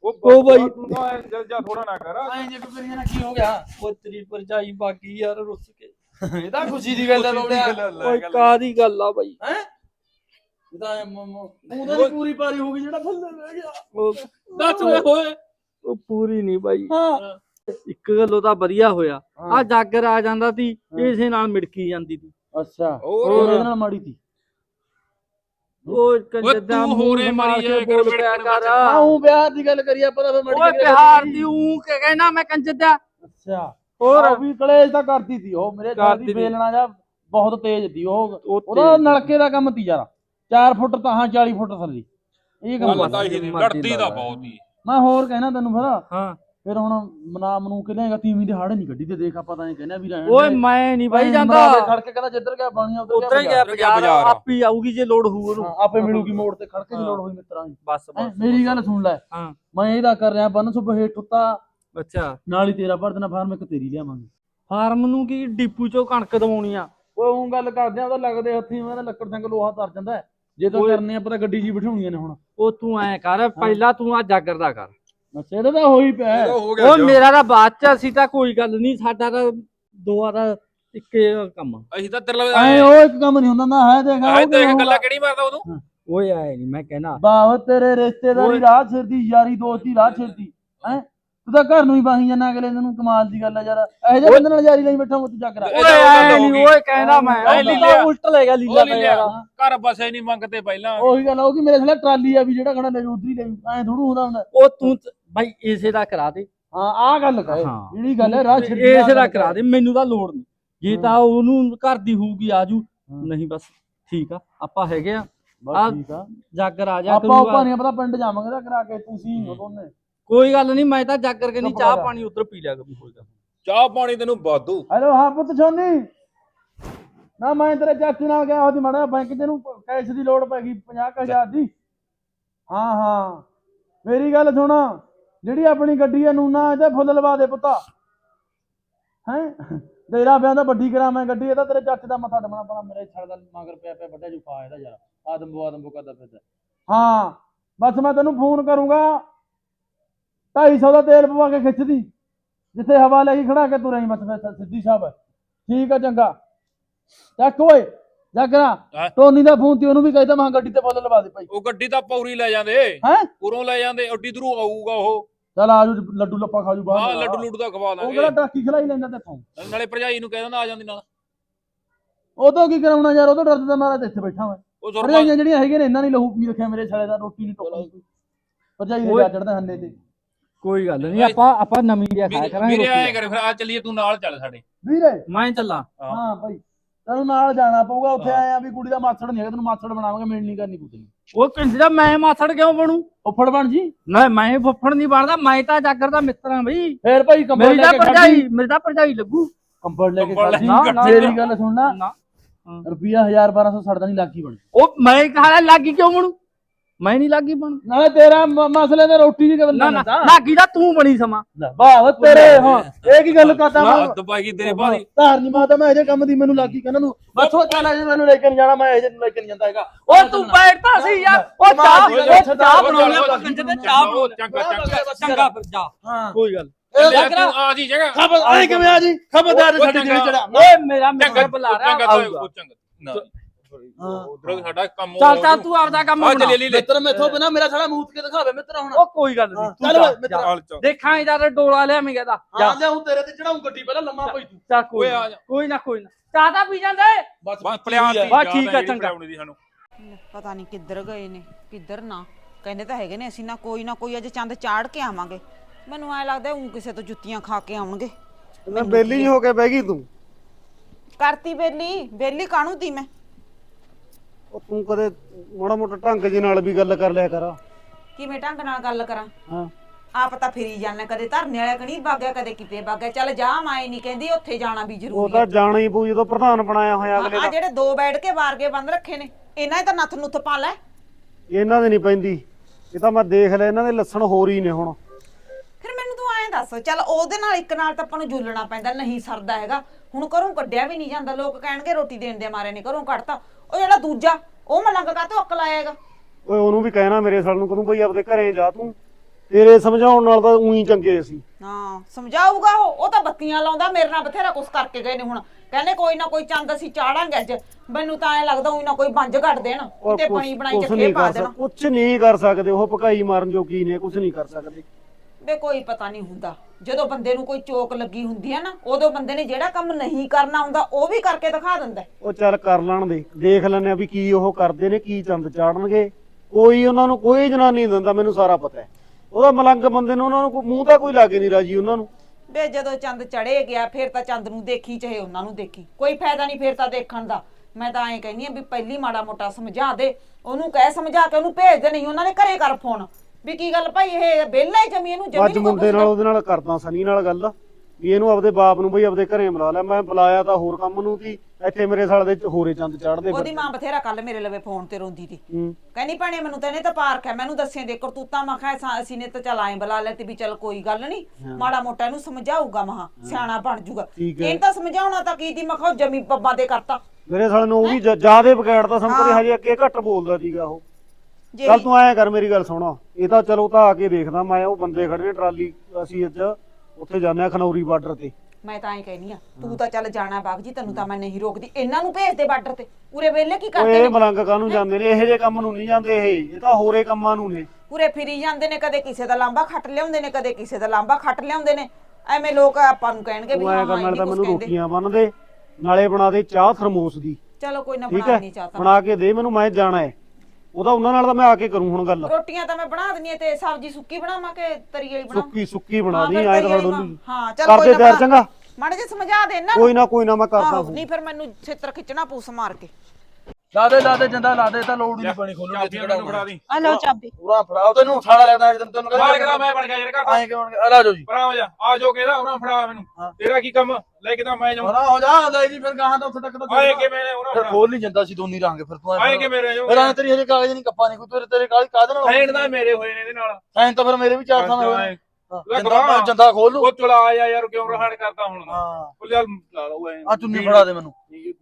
ਉਹ ਉਹ ਬਾਈ- ਤੂੰ ਤਾਂ ਜਲ ਜਾ ਥੋੜਾ ਨਾ ਕਰ। ਐਂ ਜੇ ਕੋਈ ਕਰੀਏ ਨਾ ਕੀ ਹੋ ਗਿਆ? ਉਹ ਤੇਰੀ ਪਰਜਾਈ ਬਾਕੀ ਯਾਰ ਰੁੱਸ ਕੇ। ਇਹ ਤਾਂ ਖੁਸ਼ੀ ਦੀ ਗੱਲ ਲੋੜਿਆ। ਓਏ ਕਾਦੀ ਗੱਲ ਆ ਬਾਈ? ਹੈ? ਇਹ ਤਾਂ ਐਂ ਮ- ਮ- ਤੂੰ ਤਾਂ ਨੀ ਪੂਰੀ ਪਾਰੀ ਹੋ ਗਈ ਜਿਹੜਾ ਥੱਲੇ ਰਹਿ ਗਿਆ। ਉਹ ਦੱਸ ਓਏ ਹੋਏ ਉਹ ਪੂਰੀ ਨਹੀਂ ਬਾਈ। ਹਾਂ। ਇੱਕ ਗੱਲੋਂ ਤਾਂ ਵਧੀਆ ਹੋਇਆ। ਆ ਜਾਗਰ ਆ ਜਾਂਦਾ ਸੀ ਇਸੇ ਨਾਲ ਮਿੜਕੀ ਜਾਂਦੀ ਸੀ। ਅੱਛਾ। ਹੋਰ? ਇਹਦੇ ਨਾਲ ਮਾੜੀ ਸੀ। ਉਹ ਦਾ ਹੋਰੇ ਮਾਰ ਮਾਰੀ ਕੇ ਬੋਲ ਪਿਆ ਕਰ। ਹਾਂ ਉਹ ਵਿਆਹ ਦੀ ਗੱਲ ਕਰੀ ਆਪਾਂ ਤਾਂ ਮਾੜੀ ਓਏ ਬਿਹਾਰ। ਦੀ ਉਹ ਕਹਿਣਾ ਮੈਂ ਕੰਜਰ ਦਾ। ਅੱਛਾ। ਹੋਰ ਉਹ ਵੀ ਕਲੇਜ ਤਾਂ ਕਰਦੀ ਸੀ ਉਹ ਮੇਰੇ ਘਰ ਦੀ। ਬੇਲਣਾ ਜਾਂ ਬਹੁਤ ਤੇਜ਼ ਸੀ ਉਹ ਉਹ ਉਹਦਾ। ਨਲਕੇ ਦਾ ਕੰਮ ਤੀ ਯਾਰ 4 ਫੁੱਟ ਤਾਂ 40 ਫੁੱਟ ਥੱਲੇ ਇਹ ਕੰਮ ਕਰਦਾ। ਹੀ ਲੜਦੀ ਦਾ। ਬਹੁਤ ਹੀ ਮੈਂ ਹੋਰ ਕਹਿਣਾ ਤੈਨੂੰ ਫਿਰ। ਹਾਂ। ਫਿਰ ਹੁਣ ਮਨਾ ਮਨੂ ਕਿ ਲਿਆਏਗਾ ਤੀਵੀਂ ਦੇ ਹਾੜੇ ਨਹੀਂ ਗੱਡੀ ਤੇ ਦੇਖ ਆਪਾਂ ਤਾਂ ਇਹ ਕਹਿੰਦੇ ਵੀ ਰਹਿਣ ਓਏ। ਮੈਂ ਨਹੀਂ ਬਾਈ ਭਾਈ ਜਾਂਦਾ। ਖੜ ਕੇ ਕਹਿੰਦਾ ਜਿੱਧਰ ਗਿਆ ਬਾਣੀਆਂ ਉਧਰ ਹੀ ਗਿਆ ਬਾਜ਼ਾਰ। ਆਪੀ ਆਊਗੀ ਜੇ ਲੋੜ ਹੋਊ ਉਹਨੂੰ। ਹਾਂ, ਆਪੇ ਮਿਲੂਗੀ ਮੋੜ ਤੇ ਖੜ ਕੇ ਜੇ ਲੋੜ ਹੋਈ ਮਿੱਤਰਾਂ ਦੀ। ਬਸ ਮੇਰੀ ਗੱਲ ਸੁਣ ਲੈ। ਹਾਂ। ਮੈਂ ਇਹਦਾ ਕਰ ਰਿਹਾ ਬੰਨ ਸੁਬ ਹੇਠ ਉੱਤਾ। ਅੱਛਾ। ਨਾਲ ਹੀ ਤੇਰਾ ਭਰ ਦੇਣਾ ਫਾਰਮ ਇੱਕ ਤੇਰੀ ਲਿਆਵਾਂਗੇ। ਫਾਰਮ ਨੂੰ ਕੀ ਡਿਪੂ ਚੋਂ ਕਣਕ ਦਵਾਉਣੀ ਆ? ਓਏ ਉਹ ਗੱਲ ਕਰਦੇ ਆ ਉਹਦਾ ਲੱਗਦੇ ਹੱਥੀ ਮੈਂ ਲੱਕੜ ਸੰਗ ਲੋਹਾ ਤਰ ਜਾਂਦਾ ਹੈ। ਜੇ ਤਾਂ ਓਏ। ਕਰਨੀ ਆ ਪਤਾ ਗੱਡੀ ਜੀ ਬਿਠਾਉਣੀਆਂ ਨੇ ਹੁਣ। ਉਹ ਤੂੰ ਐ ਕਰ ਪਹਿਲਾਂ ਤੂੰ ਆ ਜਾਗਰ ਦਾ ਕਰ। ਅੱਛਾ ਇਹਦਾ ਤਾਂ ਹੋਈ ਪਿਆ ਹੈ। ਹੋ ਉਹ ਮੇਰਾ ਤਾਂ ਬਾਅਦ ਚ ਅਸੀਂ ਤਾਂ ਕੋਈ ਗੱਲ ਨਹੀਂ ਸਾਡਾ ਤਾਂ ਦੋਆਂ ਦਾ ਇੱਕੇ ਕੰਮ। ਆ। ਅਸੀਂ ਤਾਂ ਤੇਰੇ ਐ ਉਹ ਇੱਕ ਕੰਮ ਨਹੀਂ ਹੁੰਦਾ ਨਾ ਹੈ ਦੇਖ ਆਏ ਉਹ ਦੇਖ ਗੱਲਾਂ ਕਿਹੜੀ ਮਾਰਦਾ ਉਦੋਂ? ਓਏ ਆਏ ਨਹੀਂ ਮੈਂ ਕਹਿਣਾ। ਬਾਹ ਤੇਰੇ ਰਿਸ਼ਤੇਦਾਰੀ ਓਏ। ਰਾਹ ਛਿਰਦੀ ਯਾਰੀ ਦੋਸਤੀ ਰਾਹ ਛਿਰਦੀ ਹੈ? ਤੂੰ ਤਾਂ ਘਰ ਨੂੰ ਹੀ ਬਾਹੀ ਜਾਂਦਾ ਅਗਲੇ ਦਿਨ ਨੂੰ ਕਮਾਲ ਦੀ ਗੱਲ ਹੈ ਯਾਰ। ਇਹੋ ਜਿਹੇ ਬੰਦੇ ਨਾਲ ਯਾਰੀ ਲਈ ਬੈਠਾ ਤੂੰ ਚੱਕਰਾ ਇਹ ਓਏ ਹੋ। ਨਹੀਂ। ਓਏ ਕਹਿਣਾ ਮੈਂ। ਐ ਉਹ ਲੀਲਾ। ਉਲਟ ਲੈ ਗਿਆ ਲੀਲਾ ਉਹ। ਯਾਰ। ਘਰ ਬਸੇ ਨਹੀਂ ਮੰਗਦੇ ਪਹਿਲਾਂ। ਉਹੀ ਗੱਲ ਉਹ ਕਿ ਮੇਰੇ ਸਾਲੇ ਟਰਾਲੀ ਆ ਵੀ ਜਿਹੜਾ ਖੜਾ ਲੈ ਉਧਰ ਹੀ ਲੈ ਐ ਥੋੜੂ ਹੁੰਦਾ ਹੁੰਦਾ। ਉਹ ਤੂੰ ਬਾਈ ਇਸੇ ਦਾ ਕਰਾ ਦੇ। ਹਾਂ ਆਹ ਗੱਲ ਕਹੇ। ਜਿਹੜੀ ਗੱਲ ਹੈ ਰਾਹ ਛਿਰਦੀ ਇਸੇ ਦਾ ਕਰਾ ਦੇ ਮੈਨੂੰ ਤਾਂ ਲੋੜ ਨਹੀਂ ਜੇ ਤਾਂ ਉਹਨੂੰ ਘਰ ਦੀ ਹੋਊਗੀ ਆਜੂ। ਨਹੀਂ ਬਸ ਠੀਕ ਆ। ਆਪਾਂ ਹੈਗੇ ਆ। ਬਸ ਆਹ ਠੀਕ ਆ। ਜਾਗਰ ਆ ਜਾ ਆਪਾਂ ਕਰੂਗਾ। ਭਾਣੀਆਂ ਪਤਾ ਪਿੰਡ ਜਾਵਾਂਗੇ ਤਾਂ ਕਰਾ ਕੇ ਤੁਸੀਂ ਹੋ। ਦੋਨੇ। ਕੋਈ ਗੱਲ ਨਹੀਂ ਮੈਂ ਤਾਂ ਜਾਗਰ ਕੇ ਨਹੀਂ ਚਾਹ। ਪਾਣੀ ਉਧਰ ਪੀ ਲਿਆ ਕਰੂ ਕੋਈ ਗੱਲ। ਚਾਹ ਪਾਣੀ ਤੈਨੂੰ ਵਾਧੂ। ਹੈਲੋ ਹਾਂ ਪੁੱਤ ਛੋਨੀ। ਨਾ ਮੈਂ ਤੇਰੇ ਚਾਚੇ ਨਾਲ ਗਿਆ ਉਹਦੀ ਮੜਾ ਬੈਂਕ ਤੇ ਨੂੰ ਕੈਸ਼ ਦੀ ਲੋੜ ਪੈ ਗਈ 50000 ਦੀ। ਹਾਂ ਹਾਂ। ਮੇਰੀ ਗੱਲ ਸੁਣ ਜਿਹੜੀ ਆਪਣੀ ਗੱਡੀ ਆ ਨੂਨਾ ਇਹਦੇ ਫੁੱਲ ਲਵਾ ਦੇ ਪੁੱਤਾ। ਹੈ? ਤੇਰਾ ਵਿਆਹ ਤਾਂ ਵੱਡੀ ਕਰਾਂ ਮੈਂ ਗੱਡੀ ਇਹਦਾ ਤੇਰੇ ਚਾਚੇ ਦਾ ਮੱਥਾ ਡਮਣਾ ਪਣਾ ਮੇਰੇ ਛੜ ਦਾ ਮਗਰ ਪਿਆ ਪਿਆ ਵੱਡਾ ਜੁਫਾ ਇਹਦਾ ਯਾਰ ਆਦਮ ਬੋ ਆਦਮ ਬੋ ਕਰਦਾ ਫਿਰਦਾ ਹਾਂ ਬਸ ਮੈਂ ਤੈਨੂੰ ਫੋਨ ਕਰੂੰਗਾ। 250 ਦਾ ਤੇਲ ਪਵਾ ਕੇ ਖਿੱਚਦੀ ਜਿੱਥੇ ਹਵਾ ਲੈ ਕੇ ਖੜਾ ਕੇ ਤੂੰ ਰਹੀ ਬਸ ਫਿਰ ਸਿੱਧੀ ਸਾਹਿਬ ਠੀਕ ਆ ਚੰਗਾ। ਚੱਕ ਓਏ ਜਾਗਰਾ? ਟੋਨੀ ਦਾ ਫੋਨ ਤੇ ਉਹਨੂੰ ਵੀ ਕਹਿੰਦਾ ਮੈਂ ਗੱਡੀ ਤੇ ਫੁੱਲ ਲਵਾ ਦੇ ਭਾਈ। ਉਹ ਗੱਡੀ ਤਾਂ ਪੌਰੀ ਲੈ ਜਾਂਦੇ। ਹੈਂ? ਉਰੋਂ ਲੈ ਜਾਂਦੇ ਓਡੀ ਦੂਰੋਂ ਆਊਗਾ ਉਹ। ਚੱਲ ਆਜੂ ਲੱਡੂ ਲੱਪਾ ਖਾਜੂ ਬਾਹਰ। ਹਾਂ ਲੱਡੂ ਲੁੱਡੂ ਦਾ ਖਵਾ ਉਹ ਲਾਂਗੇ ਕਿਹੜਾ ਟਾਕੀ ਖਲਾਈ ਲੈਂਦਾ ਤੇਥੋਂ? ਨਾਲੇ ਭਰਜਾਈ ਨੂੰ ਕਹਿ ਦਿੰਦਾ ਆ ਜਾਂਦੀ ਨਾਲ। ਉਹ ਤੋਂ ਕੀ ਕਰਾਉਣਾ ਯਾਰ ਉਹ ਤੋਂ ਡਰਦਾ ਮਾਰਾ ਤੇ ਇੱਥੇ ਬੈਠਾ ਮੈਂ ਉਹ ਭਰਜਾਈਆਂ ਜਿਹੜੀਆਂ ਹੈਗੀਆਂ ਨੇ ਇਹਨਾਂ ਨੇ ਲਹੂ ਪੀ ਰੱਖਿਆ ਮੇਰੇ ਛਾਲੇ ਦਾ ਰੋਟੀ ਨਹੀਂ ਟੋਕਣੀ ਭਰਜਾਈ ਦੇ ਚੜਦਾ ਹੰਨੇ ਤੇ। ਕੋਈ ਗੱਲ ਨਹੀਂ ਆਪਾਂ ਆਪਾਂ ਨਵੀਂ ਜਿਹਾ ਖਾਇਆ ਕਰਾਂਗੇ ਵੀਰੇ ਆਏ। ਕਰੇ ਫਿਰ ਆ ਚੱਲੀਏ ਤੂੰ ਨਾਲ ਚੱਲ ਸਾਡੇ। ਵੀਰੇ ਮੈਂ ਚੱਲਾਂ। ਹਾਂ ਭਾਈ ਤੈਨੂੰ ਨਾਲ ਜਾਣਾ ਪਊਗਾ ਉੱਥੇ ਆਇਆ ਵੀ ਕੁੜੀ ਦਾ ਮਾਸੜ ਨਹੀਂ ਹੈਗਾ ਤੈਨੂੰ ਮਾਸੜ ਬਣਾਵਾਂਗੇ ਮਿਲਣੀ ਨਹੀਂ ਕਰਨੀ ਕੁਝ ਨਹੀਂ ਉਹ ਕਹਿੰਦਾ ਮੈਂ ਮਾਸੜ ਕਿਉਂ ਬਣੂ? ਉੱਫੜ ਬਣ ਜੀ। ਨਾ ਮੈਂ ਫੁੱਫੜ ਨਹੀਂ ਬਣਦਾ ਮੈਂ ਤਾਂ ਜਾਗਰ ਦਾ ਮਿੱਤਰ ਹਾਂ ਬਈ। ਫੇਰ ਭਾਈ ਕੰਬਲ ਮੇਰੀ ਲੈ ਤਾਂ ਕੇ ਭਰਜਾਈ। ਮੇਰੀ ਤਾਂ ਭਰਜਾਈ ਲੱਗੂ। ਕੰਬਲ ਲੈ ਕੇ ਮੇਰੀ ਜੀ। ਗੱਲ ਸੁਣਨਾ ਰੁਪਿਆ 1000 1200 ਸੜਦਾ ਨਹੀਂ ਲੱਗੀ ਬਣ। ਉਹ ਮੈਂ ਕਹਾਂ ਲੱਗੀ ਕਿਉਂ ਬਣੂ? ਮੈਂ ਨਹੀਂ ਲੱਗੀ ਬਣ। ਨਾਲੇ ਤੇਰਾ ਮ- ਮਸਲੇ ਤੇ ਰੋਟੀ ਦੀ ਗੱਲ ਨਾ ਨਾ ਲੱਗੀ ਤਾਂ ਤੂੰ ਬਣੀ ਸਮਾਂ। ਵਾਹ ਤੇਰੇ ਹਾਂ ਇਹ ਕੀ ਗੱਲ ਕਰਦਾ ਮੈਂ? ਹੱਦ ਪਾਈ ਤੇਰੇ ਬਾਦੀ ਧਾਰ ਨਹੀਂ ਮਾਤਾ ਮੈਂ ਇਹਦੇ ਕੰਮ ਦੀ ਮੈਨੂੰ ਲੱਗੀ ਕਹਿੰਦਾ ਨੂੰ। ਬਸ ਉਹ ਚੱਲ ਅਜੇ ਮੈਨੂੰ ਲੈ ਕੇ ਨਹੀਂ ਜਾਣਾ ਮੈਂ ਇਹਦੇ ਨੂੰ ਲੈ ਕੇ ਨਹੀਂ ਜਾਂਦਾ ਹੈਗਾ। ਉਹ ਤੂੰ ਬੈਠਦਾ ਸੀ ਯਾਰ। ਉਹ ਚਾਹ ਦੀ ਉਹ ਚਾਹ ਬਣਾਉਣੀ ਤੇ ਚਾਹ ਉਹ ਚੰਗਾ ਚੰਗਾ ਚੰਗਾ ਫਿਰ ਜਾ। ਹਾਂ। ਕੋਈ ਗੱਲ ਇਹ ਲੈ ਤੂੰ ਆ ਜੀ ਜਗ੍ਹਾ। ਖਬਰ ਆਏ ਕਿਵੇਂ ਆ ਜੀ? ਖਬਰਦਾਰ ਉਹ ਸਾਡੇ। ਜਿਹੜੇ ਚੜਾ ਓਏ ਮੇਰਾ ਚੰਗਾ ਮਿੱਤਰ ਬੁਲਾ ਰਿਹਾ। ਚੰਗਾ ਆਊਗਾ। ਚੰਗਾ। ਨਾ। ਉਧਰ ਸਾਡਾ ਕੰਮ ਚੱਲ ਚੱਲ ਤੂੰ ਆਪਦਾ ਕੰਮ ਆ ਬਣਾ। ਚੱਲੀ ਲੈ। ਮਿੱਤਰ ਮੈਥੋਂ ਬਿਨਾ ਮੇਰਾ ਸਾਲਾ ਮੂਤ ਕੇ ਦਿਖਾਵੇ ਮਿੱਤਰ ਹੁਣ। ਉਹ ਕੋਈ ਗੱਲ ਨਹੀਂ। ਚੱਲ ਮਿੱਤਰ ਚੱਲ ਚੱਲ ਦੇਖਾਂ ਇਹਦਾ ਡੋਲਾ ਲਿਆ ਮੈਂ ਕਹਿੰਦਾ ਹਾਂ ਲਿਆਉਂ ਤੇਰੇ ਤੇ ਚੜਾਉਂ ਗੱਡੀ ਪਹਿਲਾਂ ਲੰਮਾ ਪਈ ਤੂੰ। ਚੱਲ ਕੋਈ ਓਏ ਆ ਨਾ, ਜਾ। ਕੋਈ ਨਾ ਕੋਈ ਨਾ। ਚਾਹ ਤਾਂ ਪੀ ਜਾਂਦੇ? ਬਸ ਪਲਿਆਣ ਦੀ ਬਸ ਠੀਕ ਆ, ਚੰਗਾ। ਦੀ ਸਾਨੂੰ। ਪਤਾ ਨਹੀਂ ਕਿੱਧਰ ਗਏ ਨੇ ਕਿੱਧਰ ਨਾ। ਕਹਿੰਦੇ ਤਾਂ ਹੈਗੇ ਨੇ ਅਸੀਂ ਨਾ ਕੋਈ ਨਾ ਕੋਈ ਅੱਜ ਚੰਦ ਚਾੜ ਕੇ ਆਵਾਂਗੇ। ਮੈਨੂੰ ਐ ਲੱਗਦਾ ਉਹ ਕਿਸੇ ਤੋਂ ਜੁੱਤੀਆਂ ਖਾ ਕੇ ਆਉਣਗੇ। ਮੈਂ ਬੇਲੀ ਹੋ ਕੇ ਬਹਿ ਗਈ ਤੂੰ। ਕਰਤੀ ਬੇਲੀ ਬੇਲੀ ਕਾਹਨੂੰ ਤੀ ਮੈਂ? ਉਹ ਤੂੰ ਕਦੇ ਮਾੜਾ ਮੋਟਾ ਢੰਗ ਜੀ ਨਾਲ ਵੀ ਗੱਲ ਕਰ ਲਿਆ ਕਰ। ਕਿਵੇਂ ਢੰਗ ਨਾਲ ਗੱਲ ਕਰਾਂ? ਹਾਂ। ਆਪ ਤਾਂ ਫਿਰੀ ਜਾਂਦਾ ਕਦੇ ਧਰਨੇ ਵਾਲੇ ਕਣੀ ਬਾਗਿਆ ਕਦੇ ਕਿਤੇ ਬਾਗਿਆ। ਚੱਲ ਜਾ ਮਾਏ ਨਹੀਂ ਕਹਿੰਦੀ ਉੱਥੇ ਜਾਣਾ ਵੀ ਉਹ ਜ਼ਰੂਰੀ ਤਾਂ ਹੈ ਜਾਣਾ ਹੀ ਪਊ ਜਦੋਂ ਪ੍ਰਧਾਨ ਬਣਾਇਆ ਹੋਇਆ ਅਗਲੇ ਆ ਦਾ। ਜਿਹੜੇ ਦੋ ਬੈਠ ਕੇ ਵਾਰ ਕੇ ਬੰਦ ਰੱਖੇ ਨੇ ਇਹਨਾਂ ਹੀ ਤਾਂ ਨੱਥ ਨੁੱਥ ਪਾ ਲੈ। ਇਹਨਾਂ ਦੇ ਨਹੀਂ ਪੈਂਦੀ। ਇਹ ਤਾਂ ਮੈਂ ਦੇਖ ਲਿਆ ਇਹਨਾਂ ਦੇ ਲੱਛਣ ਹੋਰ ਹੀ ਨੇ ਹੁਣ। ਫਿਰ ਮੈਨੂੰ ਤੂੰ ਐਂ ਦੱਸ ਚੱਲ ਉਹਦੇ ਨਾਲ ਇੱਕ ਨਾਲ ਤਾਂ ਆਪਾਂ ਨੂੰ ਜੁਲਣਾ ਪੈਂਦਾ ਨਹੀਂ ਸਰਦਾ ਹੈਗਾ। ਹੁਣ ਘਰੋਂ ਕੱਢਿਆ ਵੀ ਨਹੀਂ ਜਾਂਦਾ ਲੋਕ ਕਹਿਣਗੇ ਰੋਟੀ ਦੇਣ ਦੇ ਮਾਰੇ ਨੇ ਘਰੋਂ ਕੱਢਤਾ। ਉਹ ਜਿਹੜਾ ਦੂਜਾ ਉਹ ਮਲੰਗ ਕਾਤੋਂ ਅਕਲ ਆਏਗਾ ਓਏ ਉਹਨੂੰ ਵੀ ਕਹਿਣਾ ਮੇਰੇ ਸਾਲ ਨੂੰ ਕਹੂੰ ਬਈ ਆਪਦੇ ਘਰੇ ਜਾ ਤੂੰ। ਤੇਰੇ ਸਮਝਾਉਣ ਨਾਲ ਤਾਂ ਉਹੀ ਚੰਗੇ ਸੀ। ਹਾਂ ਸਮਝਾਊਗਾ ਉਹ ਉਹ ਤਾਂ ਬੱਤੀਆਂ ਲਾਉਂਦਾ ਮੇਰੇ ਨਾਲ ਬਥੇਰਾ ਕੁਛ ਕਰਕੇ ਗਏ ਨੇ ਹੁਣ। ਕਹਿੰਦੇ ਕੋਈ ਨਾ ਕੋਈ ਚੰਦ ਅਸੀਂ ਚਾੜਾਂਗੇ ਅੱਜ। ਮੈਨੂੰ ਤਾਂ ਐ ਲੱਗਦਾ ਉਹੀ ਨਾ ਕੋਈ ਬੰਜ ਕੱਢ ਦੇਣ ਕੁਛ- ਬਣੀ ਬਣਾਈ ਚੱਕੇ ਪਾ ਦੇਣਾ। ਕੁਛ ਨਹੀਂ ਕਰ ਸਕਦੇ ਉਹ ਭਕਾਈ ਮਾਰਨ ਜੋ ਕੀ ਨੇ ਕੁਛ ਨਹੀਂ ਕਰ ਸਕਦੇ। ਵੇ ਕੋਈ ਪਤਾ ਨਹੀਂ ਹੁੰਦਾ। ਜਦੋਂ ਬੰਦੇ ਨੂੰ ਕੋਈ ਚੋਕ ਲੱਗੀ ਹੁੰਦੀ ਹੈ ਨਾ ਉਦੋਂ ਬੰਦੇ ਨੇ ਜਿਹੜਾ ਕੰਮ ਨਹੀਂ ਕਰਨਾ ਹੁੰਦਾ ਉਹ ਵੀ ਕਰਕੇ ਦਿਖਾ ਦਿੰਦਾ ਹੈ। ਉਹ ਚੱਲ ਕਰ ਲੈਣ ਦੇ। ਦੇਖ ਲੈਣੇ ਆ ਵੀ ਕੀ ਉਹ ਕਰਦੇ ਨੇ ਕੀ ਚੰਦ ਚਾੜਨਗੇ। ਕੋਈ ਉਹਨਾਂ ਨੂੰ ਕੋਈ ਜਨਾਨੀ ਨਹੀਂ ਦਿੰਦਾ ਮੈਨੂੰ ਸਾਰਾ ਪਤਾ ਹੈ। ਉਹਦਾ ਮਲੰਗ ਬੰਦੇ ਨੂੰ ਉਹਨਾਂ ਨੂੰ ਕੋਈ- ਮੂੰਹ ਤਾਂ ਕੋਈ ਲਾਗੇ ਨਹੀਂ ਰਾਜੀ ਉਹਨਾਂ ਨੂੰ। ਵੇ ਜਦੋਂ ਚੰਦ ਚੜੇ ਗਿਆ ਫਿਰ ਤਾਂ ਚੰਦ ਨੂੰ ਦੇਖੀ ਚਾਹੇ ਉਹਨਾਂ ਨੂੰ ਦੇਖੀ। ਕੋਈ ਫਾਇਦਾ ਨਹੀਂ ਫਿਰ ਤਾਂ ਦੇਖਣ ਦਾ। ਮੈਂ ਤਾਂ ਐਂ ਕਹਿੰਨੀ ਆ ਵੀ ਪਹਿਲੀ ਮਾੜਾ ਮੋਟਾ ਸਮਝਾ ਦੇ। ਉਹਨੂੰ ਕਹਿ ਸਮਝਾ ਕੇ ਉਹਨੂੰ ਭੇਜ ਦੇ ਨਹੀਂ ਉਹਨਾਂ ਨੇ ਘਰੇ ਕਰ ਫੋਨ। ਵੀ ਕੀ ਗੱਲ ਭਾਈ ਇਹ ਵਿਹਲਾ ਹੀ ਜਮੀ ਇਹਨੂੰ ਅੱਜ ਜਮੀ ਮੁੰਡੇ ਨਾਲ ਉਹਦੇ ਨਾਲ ਕਰਦਾ ਸਨੀ ਨਾਲ ਗੱਲ। ਵੀ ਇਹਨੂੰ ਆਪਦੇ ਬਾਪ ਨੂੰ ਬਈ ਆਪਦੇ ਘਰੇ ਬੁਲਾ ਲੈ। ਮੈਂ ਬੁਲਾਇਆ ਤਾਂ ਹੋਰ ਕੰਮ ਨੂੰ ਸੀ ਇੱਥੇ ਮੇਰੇ ਸਾਲ ਦੇ ਹੋਰੇ ਚੰਦ ਚਾੜਦੇ ਉਹਦੀ ਮਾਂ ਬਥੇਰਾ ਕੱਲ ਮੇਰੇ ਲਵੇ ਫੋਨ ਤੇ ਰੋਂਦੀ ਤੀ। ਕਹਿੰਦੀ ਭੈਣੇ ਮੈਨੂੰ ਤਾਂ ਇਹਨੇ ਤਾਂ ਪਾਰਕ ਹੈ। ਮੈਨੂੰ ਦੱਸੇ ਦੇ ਕਰਤੂਤਾਂ ਮੈਂ ਕਿਹਾ ਅਸੀਂ ਨੇ ਤਾਂ ਚੱਲ ਆਏ ਬੁਲਾ ਲੈ ਤੇ ਵੀ ਚੱਲ ਕੋਈ ਗੱਲ ਨਹੀਂ ਮਾੜਾ ਮੋਟਾ ਇਹਨੂੰ ਸਮਝਾਊਗਾ ਮਹਾ ਸਿਆਣਾ ਬਣ ਜੂਗਾ। ਹੈ। ਇਹਨੂੰ ਤਾਂ ਸਮਝਾਉਣਾ ਤਾਂ ਕੀ ਦੀ ਮੈਂ ਕਿਹਾ ਜਮੀ ਪੱਬਾਂ ਦੇ ਕਰਤਾ। ਮੇਰੇ ਸਾਲ ਨੂੰ ਉਹ ਵੀ ਜਿਆਦੇ ਬਗੈੜਦਾ ਸੰਪਰੇ ਹਜੇ ਅੱਗੇ ਘੱਟ ਬੋਲਦਾ ਸੀਗਾ ਉਹ। ਜੇ ਚੱਲ ਤੂੰ ਐਂ ਕਰ ਮੇਰੀ ਗੱਲ ਸੁਣਾ। ਇਹ ਤਾਂ ਚਲੋ ਤਾਂ ਆ ਕੇ ਦੇਖਦਾ ਮੈਂ ਉਹ ਬੰਦੇ ਖੜੇ ਨੇ ਟਰਾਲੀ ਅਸੀਂ ਅੱਜ ਉੱਥੇ ਜਾਂਦੇ ਆ ਖਨੌਰੀ ਬਾਰਡਰ ਤੇ। ਮੈਂ ਤਾਂ ਐਂ ਕਹਿਨੀ ਆ ਤੂੰ ਤਾਂ ਚੱਲ ਜਾਣਾ ਬਾਗ ਜੀ ਤੈਨੂੰ ਤਾਂ ਮੈਂ ਨਹੀਂ ਰੋਕਦੀ। ਇਹਨਾਂ ਨੂੰ ਭੇਜ ਦੇ ਬਾਰਡਰ ਤੇ। ਉਰੇ ਵੇਲੇ ਕੀ ਓਏ ਕਰਦੇ ਇਹ ਨੇ? ਮਲੰਗ ਕਾਹਨੂੰ ਜਾਂਦੇ ਨੇ? ਇਹੋ ਜਿਹੇ ਕੰਮ ਨੂੰ ਨਹੀਂ ਜਾਂਦੇ ਇਹ। ਇਹ ਤਾਂ ਹੋਰੇ ਕੰਮਾਂ ਨੂੰ ਨੇ। ਉਰੇ ਫਿਰੀ ਜਾਂਦੇ ਨੇ ਕਦੇ ਕਿਸੇ ਦਾ ਲਾਂਬਾ ਖੱਟ ਲਿਆਉਂਦੇ ਨੇ ਕਦੇ ਕਿਸੇ ਦਾ ਲਾਂਬਾ ਖੱਟ ਲਿਆਉਂਦੇ ਨੇ। ਐਵੇਂ ਲੋਕ ਆਪਾਂ ਨੂੰ ਕਹਿਣਗੇ ਵੀ ਤੂੰ ਹਾਂ ਕਰ ਨਾਲ ਇਹ ਤਾਂ ਮੈਨੂੰ ਕਹਿੰਦੇ। ਰੋਟੀਆਂ ਬੰਨ ਦੇ ਨਾਲੇ ਬਣਾ ਦੇ ਚਾਹ ਥਰਮੋਸ ਦੀ। ਚਲੋ ਕੋਈ ਨਾ ਠੀਕ ਬਣਾ ਹੈ? ਨਹੀਂ ਚਾਹਤਾ ਬਣਾ ਕੇ ਦੇ ਮੈਨੂੰ ਮੈਂ ਜਾਣਾ ਹੈ। ਉਹਦਾ ਉਹਨਾਂ ਨਾਲ ਤਾਂ ਮੈਂ ਆ ਕੇ ਕਰੂੰ ਹੁਣ ਗੱਲ। ਰੋਟੀਆਂ ਤਾਂ ਮੈਂ ਬਣਾ ਦਿੰਨੀ ਆ ਤੇ ਸਬਜ਼ੀ ਸੁੱਕੀ ਬਣਾਵਾਂ ਕਿ ਤਰੀ ਵਾਲੀ ਬਣਾਵਾਂ? ਸੁੱਕੀ ਸੁੱਕੀ ਬਣਾ ਦੀ ਤਰੀ ਤਾਂ ਡੋਲੀ ਹਾਂ ਚੱਲ ਕਰਦੇ ਕੋਈ ਨਾ ਤਿਆਰ ਚੰਗਾ। ਮਾੜੇ ਜੇ ਸਮਝਾ ਦੇ ਇਹਨਾਂ ਨੂੰ। ਕੋਈ ਨਾ ਕੋਈ ਨਾ ਮੈਂ ਕਰਦਾ ਆਹੋ ਨਹੀਂ ਫਿਰ ਮੈਨੂੰ ਛੇਤਰ ਖਿੱਚਣਾ ਪੂਸ ਮਾਰ ਕੇ। ਲਾ ਦੇ ਲਾ ਦੇ ਜੰਦਾ ਲਾ ਦੇ ਤਾਂ ਲੋੜ ਨਹੀਂ ਪਾਣੀ ਖੋਲਣ ਦੀ ਚਾਬੀਆਂ ਮੈਨੂੰ ਫੜਾ ਦੀ? ਆ ਲਓ ਚਾਬੀ। ਪੂਰਾ ਫੜਾਓ ਤੈਨੂੰ ਉਠਾੜਾ ਲੈਣਾ ਤੈਨੂੰ ਤੈਨੂੰ ਮਾਲਕ ਦਾ ਮੈਂ ਬਣ ਗਿਆ ਯਾਰ ਘਰ। ਆਏ ਕਿਉਂ ਆ ਲਾ ਜੋ ਜੀ। ਪਰਾਂ ਹੋ ਜਾ ਆ ਜੋ ਕਿਹਦਾ ਉਹਨਾਂ ਫੜਾ ਮੈਨੂੰ। ਤੇਰਾ ਕੀ ਕੰਮ? ਲੈ ਕੇ ਤਾਂ ਮੈਂ ਜਾਉਂ ਬਣਾ ਹੋ ਜਾ ਲੈ ਜੀ ਫਿਰ ਗਾਹਾਂ ਤਾਂ ਉੱਥੇ ਤੱਕ ਤਾਂ ਆਏ ਕਿਵੇਂ ਨੇ ਉਹਨਾਂ ਫਿਰ ਫੜਾ ਖੋਲ ਨਹੀਂ ਜਾਂਦਾ ਸੀ ਦੋਨੀ ਰੰਗ ਫਿਰ ਤੂੰ ਆਏ ਕਿਵੇਂ ਰਹੇ ਫਿਰ ਆਂ ਤੇਰੀ ਹਜੇ ਕਾਗਜ਼ ਨਹੀਂ ਕੱਪਾ ਨਹੀਂ ਕੋਈ ਤੇਰੇ ਤੇਰੇ ਕਾਗਜ਼ ਕਾਹਦੇ ਨਾਲ ਫੈਨ ਦਾ ਮੇਰੇ ਹੋਏ ਨੇ ਇਹਦੇ ਨਾਲ। ਐਂ ਤਾਂ ਫਿਰ ਮੇਰੇ ਵੀ ਚਾਰ ਥਾਂ ਹੋਏ। ਜੰਦਾ ਮੈਂ ਜੰਦਾ ਖੋਲ। ਲੂ ਉਹ ਚਲਾ ਆ ਯਾਰ ਕਿਉਂ ਰਹਿਣ ਕਰਦਾ ਹੁਣ? ਹਾਂ। ਉਹ ਚੱਲ ਲਾ ਲਓ ਐ। ਆ ਚੁੰਨੀ ਫੜਾ ਦੇ ਮੈਨੂੰ।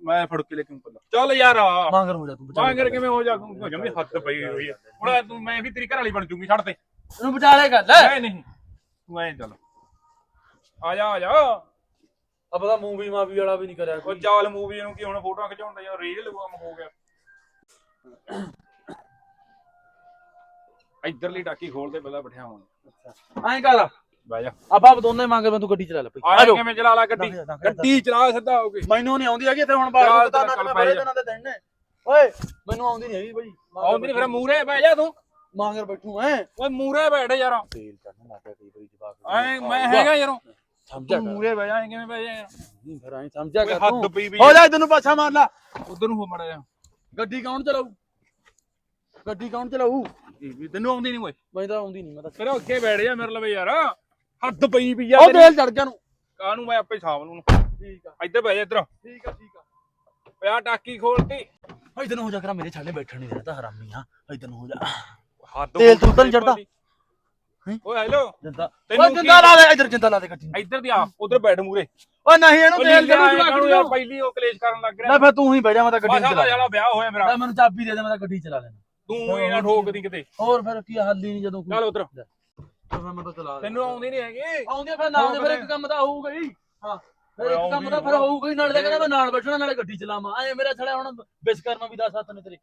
ਮੈਂ ਫੜ ਕੇ ਲੈ ਕੇ ਪੱਲਾ ਚੱਲ ਯਾਰ। ਆ ਮਾਂਗਰ ਹੋ ਜਾ ਤੂੰ ਬਚਾ ਮਾਂਗਰ ਕਿਵੇਂ ਹੋ ਜਾ ਤੂੰ? ਜਮੀ ਹੱਥ ਪਈ ਹੋਈ ਆ। ਹੁਣ ਤੂੰ ਮੈਂ ਵੀ ਤੇਰੀ ਘਰ ਵਾਲੀ ਬਣ ਜੂਗੀ ਛੱਡ ਤੇ ਇਹਨੂੰ ਬਚਾ ਲੈ ਗੱਲ। ਆ ਨਹੀਂ ਨਹੀਂ। ਤੂੰ ਐ ਚੱਲ। ਆ ਜਾ ਆ ਜਾ। ਪਤਾ ਮੂਵੀ ਮਾਵੀ ਵਾਲਾ ਵੀ ਨਹੀਂ ਕਰਿਆ ਉਹ ਕੋਈ। ਚਾਲ ਮੂਵੀ ਨੂੰ ਕੀ ਹੁਣ ਫੋਟੋਆਂ ਖਿਚਾਉਣ ਦਾ ਯਾਰ ਰੀਲ ਕੰਮ ਹੋ ਗਿਆ। ਇੱਧਰਲੀ ਟਾਕੀ ਖੋਲ ਦੇ ਪਹਿਲਾਂ ਬਿਠਿਆ ਹੁਣ। ਐਂ ਕਰ। ਬਹਿ ਜਾ। ਆਪਾਂ ਦੋਨੇ ਮੰਗੇ ਮੈਂ ਤੂੰ ਗੱਡੀ ਚਲਾ ਲੈ ਪਈ ਆ ਕਿਵੇਂ ਚਲਾ ਲਾ ਗੱਡੀ? ਗੱਡੀ ਚਲਾ ਸਿੱਧਾ ਹੋ ਕੇ। ਮੈਨੂੰ ਨਹੀਂ ਆਉਂਦੀ ਹੈਗੀ ਤੇ ਹੁਣ ਬਾਹਰ। ਤਾਂ ਪੈ ਬੜੇ। ਦਿਨਾਂ ਦੇ ਦਿਨ ਨੇ। ਓਏ ਮੈਨੂੰ ਆਉਂਦੀ ਨਹੀਂ ਹੈਗੀ ਭਾਈ। ਆਉਂਦੀ ਨੀ ਫਿਰ ਮੂਰੇ ਬਹਿ ਜਾ ਤੂੰ। ਮੰਗਰ ਬੈਠੂ ਐ ਓਏ ਮੂਰੇ ਬੈਠ ਯਾਰ। ਤੇਲ ਚੜਨ ਲੱਗ ਗਿਆ ਕਈ ਵਾਰੀ ਜਵਾਕ ਐ ਮੈਂ ਹੈਗਾ ਯਾਰ। ਕਰ। ਮੂਰੇ ਬਹਿ ਜਾ ਕਿਵੇਂ ਬਹਿ ਜਾ ਯਾਰ। ਫਿਰ ਐਂ ਸਮਝਿਆ ਓਏ ਕਰ ਤੂੰ। ਹੋ ਜਾ ਤੈਨੂੰ ਪਾਛਾ ਮਾਰ ਲਾ। ਉਧਰ ਨੂੰ ਹੋ ਮੜਾ ਜਾ ਗੱਡੀ ਕੌਣ ਚਲਾਊ? ਗੱਡੀ ਕੌਣ ਚਲਾਊ? ਇਹ ਵੀ ਤੈਨੂੰ ਆਉਂਦੀ ਨਹੀਂ ਓਏ ਮੈਨੂੰ ਤਾਂ ਆਉਂਦੀ ਨਹੀਂ ਮੈਂ ਤਾਂ ਫਿਰ ਅੱਗੇ ਬੈਠ ਜਾ ਮੇਰੇ ਲਵੇ ਯਾਰ। ਹੱਦ ਪਈ ਵੀ ਆ ਉਹ ਤੇਲ ਚੜ ਗਿਆ ਨੂੰ। ਕਾਹਨੂੰ ਮੈਂ ਆਪੇ ਸਾਂਭ ਲੂੰ? ਠੀਕ ਆ। ਇੱਧਰ ਬਹਿ ਜਾ ਇੱਧਰ। ਠੀਕ ਆ ਠੀਕ ਆ। ਓਏ ਆ ਟਾਕੀ ਖੋਲਤੀ। ਓਏ ਤੈਨੂੰ ਹੋ ਜਾ ਕਰਾ ਮੇਰੇ ਛਾਲੇ ਬੈਠਣ ਨਹੀਂ ਦੇਤਾ ਹਰਾਮੀ ਆ। ਓਏ ਤੈਨੂੰ ਹੋ ਜਾ। ਹੱਦ ਤੇਲ ਤੂੰ ਤਾਂ ਨੀ ਚੜ੍ਹਦਾ? ਓਏ ਹੈਲੋ। ਜਿੰਦਾ ਤੈਨੂੰ ਓਏ ਜਿੰਦਾ ਲਾ ਦੇ ਇੱਧਰ ਜਿੰਦਾ ਲਾ ਦੇ ਗੱਡੀ ਨੂੰ। ਇੱਧਰ ਦੀ ਆ ਉਧਰ ਬੈਠ ਮੂਰੇ। ਓਏ ਨਹੀਂ ਇਹਨੂੰ ਤੇਲ ਦੇ ਯਾਰ ਜਵਾਕ ਯਾਰ ਨੂੰ। ਪਹਿਲੀ ਉਹ ਕਲੇਸ਼ ਕਰਨ ਲੱਗ ਰਿਹਾ। ਲੈ ਫਿਰ ਤੂੰ ਹੀ ਬਹਿ ਜਾ ਮੈਂ ਤਾਂ ਗੱਡੀ ਮਾਸ਼ਾ ਚਲਾ ਦਾ ਜਿਹੜਾ ਵਿਆਹ ਹੋਇਆ ਮੇਰਾ। ਲੈ ਮੈਨੂੰ ਚਾਬੀ ਦੇ ਦੇ ਮੈਂ ਤਾਂ ਗੱਡੀ ਚਲਾ ਲੈਣਾ ਤੂੰ ਇਹਨਾਂ ਠੋਕਦੀ ਕਿਤੇ? ਹੋਰ ਫਿਰ ਕੀ ਹੱਲ ਹੀ ਨਹੀਂ ਜਦੋਂ ਕੋਈ ਚੱਲ ਉਧਰ। ਫਿਰ ਮੈਂ ਤਾਂ ਚਲਾ ਤੈਨੂੰ ਆਉਂਦੀ ਨਹੀਂ ਹੈਗੀ। ਆਉਂਦੇ ਫਿਰ ਨਾਲ ਦੇ ਫਿਰ ਇੱਕ ਕੰਮ ਤਾਂ ਹੋਊਗਾ ਹੀ। ਹਾਂ। ਫਿਰ ਇੱਕ ਕੰਮ ਤਾਂ ਫਿਰ ਹੋਊਗਾ ਹੀ ਨਾਲ ਦੇ ਕਹਿੰਦਾ ਮੈਂ ਨਾਲ ਬੈਠਣਾ ਨਾਲੇ ਗੱਡੀ ਚਲਾਵਾਂ। ਐ ਮੇਰਾ ਛੜਾ ਹੁਣ ਵਿਸ਼ਕਰਮਾ ਵੀ ਦੱਸ ਹੱਥ ਨੇ ਤੇਰੇ।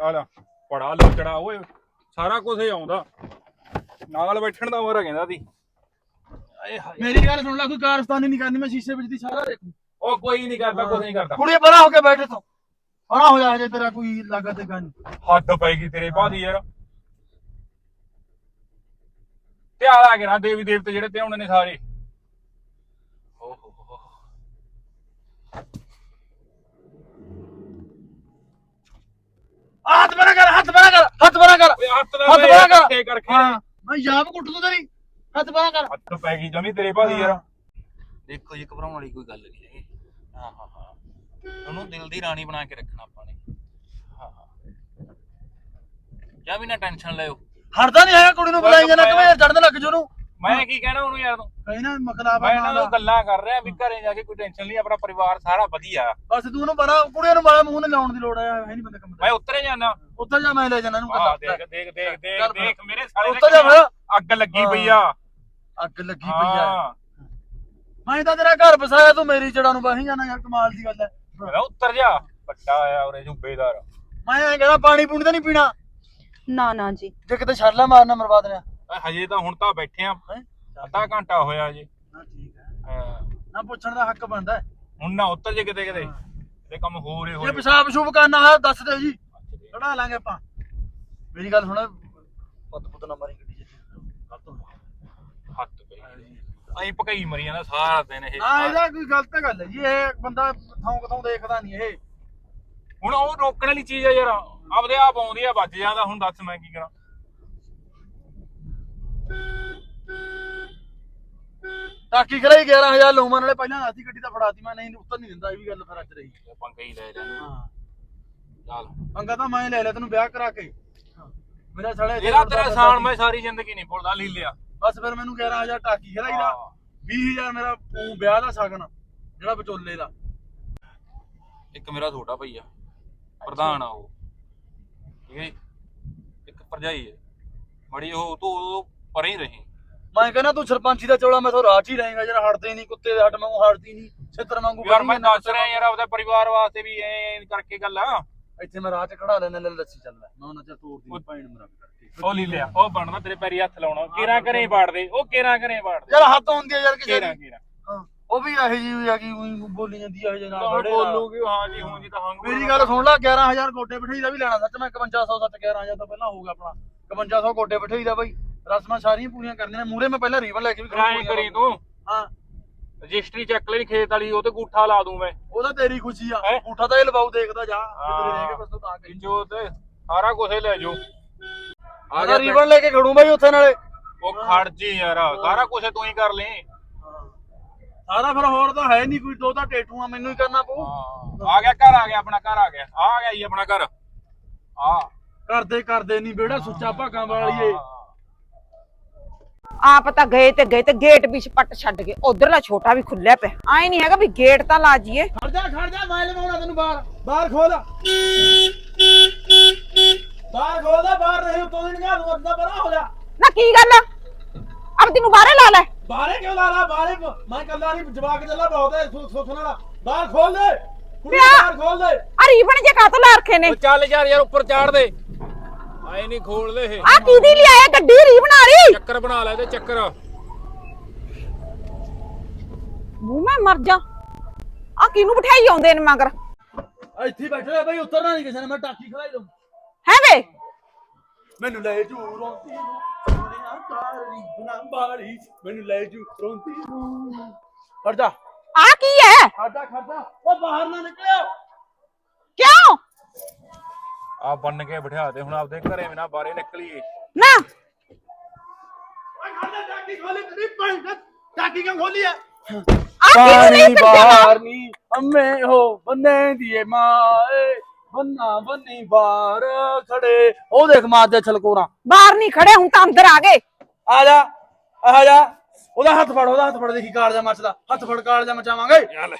ਆ ਲੈ ਬੜਾ ਲੋਚੜਾ ਓਏ। ਸਾਰਾ ਕੁਝ ਹੀ ਆਉਂਦਾ। ਨਾਲ ਬੈਠਣ ਦਾ ਮੋਰਾ ਕਹਿੰਦਾ ਸੀ। ਮੇਰੀ ਗੱਲ ਸੁਣ ਲੈ ਕੋਈ ਕਾਰਸਤਾਨੀ ਨਹੀਂ ਕਰਨੀ ਮੈਂ ਸ਼ੀਸ਼ੇ ਵਿੱਚ ਦੀ ਸਾਰਾ ਦੇਖੂ। ਉਹ ਕੋਈ ਨਹੀਂ ਕਰਦਾ ਕੁਝ ਨਹੀਂ ਕਰਦਾ। ਕੁੜੀ ਬੜਾ ਹੋ ਕੇ ਬੈਠੇ ਤੂੰ। ਬੜਾ ਹੋ ਜਾ ਹਜੇ ਤੇਰਾ ਕੋਈ ਲਾਗਾ ਤੇ ਗਾਨੀ ਹੱਦ ਪੈਗੀ ਤੇਰੇ ਬਾਦੀ ਯਾਰ। ਧਿਆਨ ਆ ਗਿਆ ਨਾ ਦੇਵੀ ਦੇਵਤੇ ਜਿਹੜੇ ਤੇ ਨੇ ਸਾਰੇ। ਓਹ ਹੋ ਹੋ ਹੋ। ਹੱਥ ਬਣਾ ਕਰ ਹੱਥ ਬਣਾ ਕਰ ਹੱਥ ਬਣਾ ਕਰ। ਓਏ ਹੱਥ ਬਣਾ ਕਰ। ਕਰਕੇ। ਹਾਂ ਮੈਂ ਯਾਬ ਕੁੱਟ ਦੂੰ ਤੇਰੀ। ਹੱਥ ਬਣਾ ਕਰ। ਹੱਥ ਪੈ ਗਈ ਜਮੀ ਤੇਰੇ ਬਾਦੀ ਯਾਰ। ਦੇਖੋ ਜੀ ਘਬਰਾਉਣ ਵਾਲੀ ਕੋਈ ਗੱਲ ਨਹੀਂ। ਹੈਗੀ ਹਾਂ ਹਾਂ ਹਾਂ। ਉਹਨੂੰ ਦਿਲ ਦੀ ਰਾਣੀ ਬਣਾ ਕੇ ਰੱਖਣਾ ਆਪਾਂ ਨੇ। ਹਾਂ ਹਾਂ। ਜਾਂ ਵੀ ਨਾ ਟੈਨਸ਼ਨ ਲਿਓ। ਹਟਦਾ ਨਹੀਂ ਹੈਗਾ ਕੁੜੀ ਨੂੰ ਬੁਲਾਈ ਜਾਣਾ ਕਿਵੇਂ ਚੜਨ ਲੱਗ ਜੂ ਨੂੰ ਮੈਂ ਕੀ ਕਹਿਣਾ ਉਹਨੂੰ ਯਾਰ ਤੂੰ? ਕਹੀ ਨਾ ਮਕਲਾਵਾ ਮੈਂ ਇਹਨਾਂ ਨੂੰ ਗੱਲਾਂ ਕਰ ਰਿਹਾ ਵੀ ਘਰੇ ਜਾ ਕੇ ਕੋਈ ਟੈਨਸ਼ਨ ਨਹੀਂ ਆਪਣਾ ਪਰਿਵਾਰ ਸਾਰਾ ਵਧੀਆ। ਬਸ ਤੂੰ ਉਹਨੂੰ ਬਣਾ ਕੁੜੀਆਂ ਨੂੰ ਮਾਲਾ ਮੂੰਹ ਨੇ ਲਾਉਣ ਦੀ ਲੋੜ ਹੈ ਹੈ ਨਹੀਂ ਬੰਦਾ ਕੰਮ ਮੈਂ ਉੱਤਰੇ ਜਾਣਾ ਉੱਧਰ ਜਾ ਮੈਂ ਲੈ ਜਾਣਾ ਇਹਨੂੰ ਕੱਲਾ ਦੇਖ ਦੇਖ ਦੇਖ ਦੇਖ। ਦੇਖ ਮੇਰੇ ਸਾਲੇ ਉੱਤਰ ਜਾ ਫਿਰ। ਅੱਗ ਲੱਗੀ ਪਈ ਆ। ਅੱਗ ਲੱਗੀ ਪਈ ਆ। ਮੈਂ ਤਾਂ ਤੇਰਾ ਘਰ ਵਸਾਇਆ ਤੂੰ ਮੇਰੀ ਜੜਾਂ ਨੂੰ ਬਾਹੀ ਜਾਣਾ ਯਾਰ ਕਮਾਲ ਦੀ ਗੱਲ ਹੈ। ਮੇਰਾ ਉੱਤਰ ਜਾ ਪੱਟਾ ਆਇਆ ਉਰੇ ਝੁੰਬੇਦਾਰ ਮੈਂ ਐਂ ਕਹਿੰਦਾ ਪਾਣੀ ਪੂਣੀ ਤਾਂ ਨਹੀਂ ਪੀਣਾ? ਨਾ ਨਾ ਜੀ। ਜੇ ਕਿਤੇ ਛੱਡਲਾ ਮਾਰਨਾ ਮਰਵਾ ਦੇਣਾ। ਓਏ ਹਜੇ ਤਾਂ ਹੁਣ ਤਾਂ ਬੈਠੇ ਆ? ਅੱਧਾ ਘੰਟਾ ਹੋਇਆ ਜੀ। ਨਾ ਠੀਕ ਹੈ। ਹਾਂ। ਨਾ ਪੁੱਛਣ ਦਾ ਹੱਕ ਬਣਦਾ ਹੈ। ਹੁਣ ਨਾ ਉੱਤਰ ਜੇ ਕਿਤੇ ਕਿਤੇ। ਇਹ ਕੰਮ ਹੋ ਰਹੇ ਹੋ ਜੇ ਪਿਸ਼ਾਬ ਸ਼ੁਭ ਕਰਨਾ ਹੈ ਦੱਸ ਦੇ ਜੀ। ਚੜਾ ਲਾਂਗੇ ਆਪਾਂ। ਮੇਰੀ ਗੱਲ ਸੁਣ। ਪੁੱਤ ਪੁੱਤ ਨਾ ਮਾਰੀ ਗੱਡੀ ਚ। ਗਲਤ ਹੋ ਗਿਆ। ਹੱਥ। ਐਂ ਪਕਾਈ ਮਰੀ ਜਾਂਦਾ ਸਾਰਾ ਦਿਨ ਇਹ। ਹਾਂ ਇਹਦਾ ਕੋਈ ਗਲਤ ਗੱਲ ਹੈ ਜੀ ਇਹ ਬੰਦਾ ਥਾਂ ਕਿਥੋਂ ਦੇਖਦਾ ਨਹੀਂ ਇਹ। ਹੁਣ ਉਹ ਰੋਕਣ ਵਾਲੀ ਚੀਜ਼ ਆ ਯਾਰ ਆਪਦੇ ਆਪ ਆਉਂਦੀ ਆ ਵੱਜ ਜਾਂਦਾ ਹੁਣ ਦੱਸ ਮੈਂ ਕੀ ਕਰਾਂ। ਟਾਕੀ ਕਰਾਈ 11000 ਲੋਮਾਂ ਨਾਲੇ ਪਹਿਲਾਂ ਆਤੀ ਗੱਡੀ ਤਾਂ ਫੜਾਤੀ ਮੈਂ ਨਹੀਂ ਉੱਤਰ ਨਹੀਂ ਦਿੰਦਾ ਇਹ ਵੀ ਗੱਲ ਫਿਰ ਅੱਜ ਰਹੀ। ਪੰਗਾ ਹੀ ਲੈ ਲੈਣਾ ਹਾਂ। ਚੱਲ। ਪੰਗਾ ਤਾਂ ਮੈਂ ਲੈ ਲਿਆ ਤੈਨੂੰ ਵਿਆਹ ਕਰਾ ਕੇ। ਮੇਰਾ ਸਾਲੇ ਤੇਰਾ ਤੇਰਾ ਸਾਨ ਮੈਂ ਸਾਰੀ ਜ਼ਿੰਦਗੀ ਨਹੀਂ ਭੁੱਲਦਾ ਲੈ ਲਿਆ ਬਸ ਫਿਰ ਮੈਨੂੰ 11000 ਟਾਕੀ ਕਰਾਈ ਦਾ 20000 ਮੇਰਾ ਊਂ ਵਿਆਹ ਦਾ ਸ਼ਗਨ ਜਿਹੜਾ ਵਿਚੋਲੇ ਦਾ। ਇੱਕ ਮੇਰਾ ਛੋਟਾ ਭਈਆ ਪ੍ਰਧਾਨ ਆ ਉਹ। ਠੀਕ ਹੈ ਜੀ? ਇੱਕ ਭਰਜਾਈ ਹੈ। ਮੜੀ ਉਹ ਤੂੰ ਉਹ ਪਰੇ ਹੀ ਰਹੀ। ਮੈਂ ਕਹਿੰਦਾ ਤੂੰ ਸਰਪੰਚੀ ਦਾ ਚੌਲਾ ਮੈਥੋਂ ਰਾਜ ਹੀ ਰਹੇਗਾ ਜਰਾ ਹਟਦੇ ਨਹੀਂ ਕੁੱਤੇ ਦੇ ਹੱਟ ਵਾਂਗੂ ਹਟਦੀ ਨਹੀਂ ਛਿੱਤਰ ਵਾਂਗੂ ਯਾਰ ਮੈਂ ਦੱਸ ਰਿਹਾ ਯਾਰ ਆਪਦੇ ਪਰਿਵਾਰ ਵਾਸਤੇ ਵੀ ਐ ਕਰਕੇ ਗੱਲ ਆ। ਇੱਥੇ ਮੈਂ ਰਾਹ ਚ ਖੜਾ ਲੈਣਾ ਲੈ ਲੱਸੀ ਚੱਲਦਾ। ਮੈਂ ਉਹਨਾਂ ਚ ਤੋੜਦੀ ਨੀ ਭੈਣ ਮੇਰਾ ਕਰਕੇ ਉਹ ਲੈ ਲਿਆ। ਉਹ ਬਣਦਾ ਤੇਰੇ ਪੈਰੀ ਹੱਥ ਲਾਉਣਾ। ਕੇਰਾ ਕਰੇ ਬਾੜਦੇ ਉਹ ਕੇਰਾ ਕਰੇ ਬਾੜਦੇ ਯਾਰ ਹੱਥ ਹੁੰਦੀ ਆ ਯਾਰ ਕਿਸੇ ਕੇਰਾ ਦੀ। ਕੇਰਾ। ਹਾਂ। ਉਹ ਵੀ ਇਹੋ ਜਿਹੀ ਆ ਕਿ ਊਂ ਬੋਲੀ ਜਾਂਦੀ ਆ ਜੇ ਨਾਲ ਹੁਣ ਬੜੇ ਬੋਲੂਗੀ ਹਾਂ ਜੀ ਹਾਂ ਜੀ ਤਾਂ ਹਾਂ ਮੇਰੀ ਗੱਲ ਸੁਣ ਲੈ 11000 ਗੋਡੇ ਬਿਠਾਈ ਦਾ ਵੀ ਲੈਣਾ ਸੱਚ ਮੈਂ 5500 ਸੱਚ 11000 ਤੋਂ ਪਹਿਲਾਂ ਹੋਊਗਾ ਆਪਣਾ। 5500 ਗੋਡੇ ਬਿਠਾਈ ਦਾ ਬਾਈ। ਰਸਮਾਂ ਸਾਰੀਆਂ ਪੂਰੀਆਂ ਕਰਨੀਆਂ ਨੇ। ਮੂਰੇ ਮੈਂ ਪਹਿਲਾਂ ਰੀਵਨ ਲੈ ਕੇ ਵੀ ਕਰਾਏ ਕਰੀ ਤੂੰ। ਹਾਂ। ਰਜਿਸਟਰੀ ਚੱਕ ਲਈ ਖੇਤ ਵਾਲੀ ਉਹ ਤੇ ਗੂਠਾ ਲਾ ਦੂੰ ਮੈਂ। ਉਹਦਾ ਤੇਰੀ ਖੁਸ਼ੀ ਆ। ਹੈਂ? ਤਾਂ ਇਹ ਲਵਾਉ ਦੇਖਦਾ ਜਾ। ਕਿਤੇ ਰਹਿ ਕੇ ਬਸ ਤੂੰ ਤਾਂ ਕਹੀ ਜੋ ਤੇ ਸਾਰਾ ਕੁਝ ਲੈ ਜਾਓ। ਆ ਜਾ ਰੀਵਨ ਲੈ ਕੇ ਖੜੂ ਬਾਈ ਉੱਥੇ ਨਾਲੇ। ਉਹ ਖੜ ਜੀ ਯਾਰ ਸਾਰਾ ਕੁਝ ਤੂੰ ਹੀ ਕਰ ਲੈ। ਸਾਰਾ ਫਿਰ ਹੋਰ ਤਾਂ ਹੈ ਨਹੀਂ ਕੋਈ ਦੋ ਤਾਂ ਟੇਟੂਆ ਮੈਨੂੰ ਹੀ ਕਰਨਾ ਪਊ। ਆ ਗਿਆ ਘਰ ਆ ਗਿਆ ਆਪਣਾ ਘਰ ਆ ਗਿਆ। ਆ ਗਿਆ ਜੀ ਆਪਣਾ ਘਰ। ਆ। ਕਰਦੇ ਕਰਦੇ ਨਹੀਂ ਬੇੜਾ ਸੁੱਚਾ ਭਾਗਾਂ ਵਾਲੀਏ। ਆਪ ਤਾਂ ਗਏ ਤੇ ਗਏ ਤੇ ਗੇਟ ਵੀ ਛਪੱਟ ਛੱਡ ਗਏ ਉਧਰਲਾ ਛੋਟਾ ਵੀ ਖੁੱਲਿਆ ਪਿਆ। ਆਏ ਨਹੀਂ ਹੈਗਾ ਵੀ ਗੇਟ ਤਾਂ ਲਾ ਜੀਏ ਖੜ ਜਾ ਖੜ ਜਾ ਮੈਂ ਲਵਾਉਣਾ ਤੈਨੂੰ ਬਾਹਰ। ਬਾਹਰ ਖੋਲ। ਬਾਹਰ ਖੋਲ ਦਾ ਬਾਹਰ ਨਹੀਂ ਉਤੋਂ ਦੀ ਨਿਕਾਲ ਦੂੰ ਅੱਧਾ ਪਰਾਂ ਹੋ ਜਾ। ਨਾ ਕੀ ਗੱਲ ਆ? ਆਪਦੀ ਨੂੰ ਬਾਹਰੇ ਲਾ ਲੈ। ਬਾਹਰੇ ਕਿਉਂ ਲਾ ਲਾ? ਬਾਹਰੇ ਮੈਂ ਕੱਲਾ ਨਹੀਂ ਜਵਾਕ ਚੱਲਾ ਬਹੁਤ ਹੈ ਸੁ- ਸੁੱਖ ਨਾਲ। ਬਾਹਰ ਖੋਲ ਦੇ। ਕੁੜੀ। ਬਾਹਰ ਖੋਲ ਦੇ। ਆ ਰੀਬਨ ਜੇ ਕਾਤੋਂ ਲਾ ਰੱਖੇ ਨੇ? ਚੱਲ ਯਾਰ ਯਾਰ ਉੱਪਰ ਚਾੜ ਦੇ। ਆਏ ਨਹੀਂ ਖੋਲਦੇ ਇਹ। ਆ ਕਿਹਦੀ ਲਿਆਇਆ? ਗੱਡੀ ਰੀਬਨ ਵਾਲੀ ਚੱਕਰ ਬਣਾ ਲੈ ਤੇ ਚੱਕਰ। ਮੂੰਹ ਮੈਂ ਮਰ ਜਾ। ਆ ਕਿਹਨੂੰ ਬਿਠਾਈ ਆਉਂਦੇ ਨੇ ਮਗਰ? ਇੱਥੇ ਹੀ ਬੈਠੇ ਹੋਏ ਬਈ ਉਤਰਨਾ ਨਹੀਂ ਕਿਸੇ ਨੇ ਮੈਂ ਟਾਕੀ ਖੜਾਈ ਦੂੰ ਹੈ ਵੇ? ਮੈਨੂੰ ਲੈ ਜੂ ਰੋਂਦੀ। ਨੂੰ ਸੋਹਣਿਆ ਬਣਾ ਬਾਲੀ ਮੈਨੂੰ ਲੈ ਜੂ ਰੋਂਦੀ। ਨੂੰ ਹਟ ਜਾ। ਆ ਕੀ ਹੈ? ਖੜਦਾ ਖੜਦਾ ਉਹ ਬਾਹਰ ਨਾ ਨਿਕਲਿਓ। ਕਿਉਂ? ਆ ਬੰਨ ਕੇ ਬਿਠਾ ਦੇ ਹੁਣ ਆਪਦੇ ਘਰੇ ਵੀ ਨਾ ਬਾਹਰੇ ਨਿਕਲੀਏ। ਨਾ। ਕਿਉਂ ਆ ਕਿਹਨੂੰ ਨਹੀਂ ਅੰਮੇ ਹੋ ਬੰਨੇ ਦੀਏ ਮਾਏ। ਬੰਨਾ ਬੰਨੀ ਬਾਹਰ ਖੜੇ। ਉਹ ਦੇਖ ਮਾਰ ਦੇ ਛਲਕੋਰਾ। ਬਾਹਰ ਨਹੀਂ ਖੜੇ ਹੁਣ ਤਾਂ ਅੰਦਰ ਆ ਗਏ। ਆ ਜਾ ਆ ਜਾ। ਉਹਦਾ ਹੱਥ ਫੜ ਉਹਦਾ ਹੱਥ ਫੜ ਦੇਖੀ ਕਾਲਜਾ ਮੱਚਦਾ ਹੱਥ ਫੜ ਕਾਲਜਾ ਮਚਾਵਾਂਗੇ ਚੱਲ।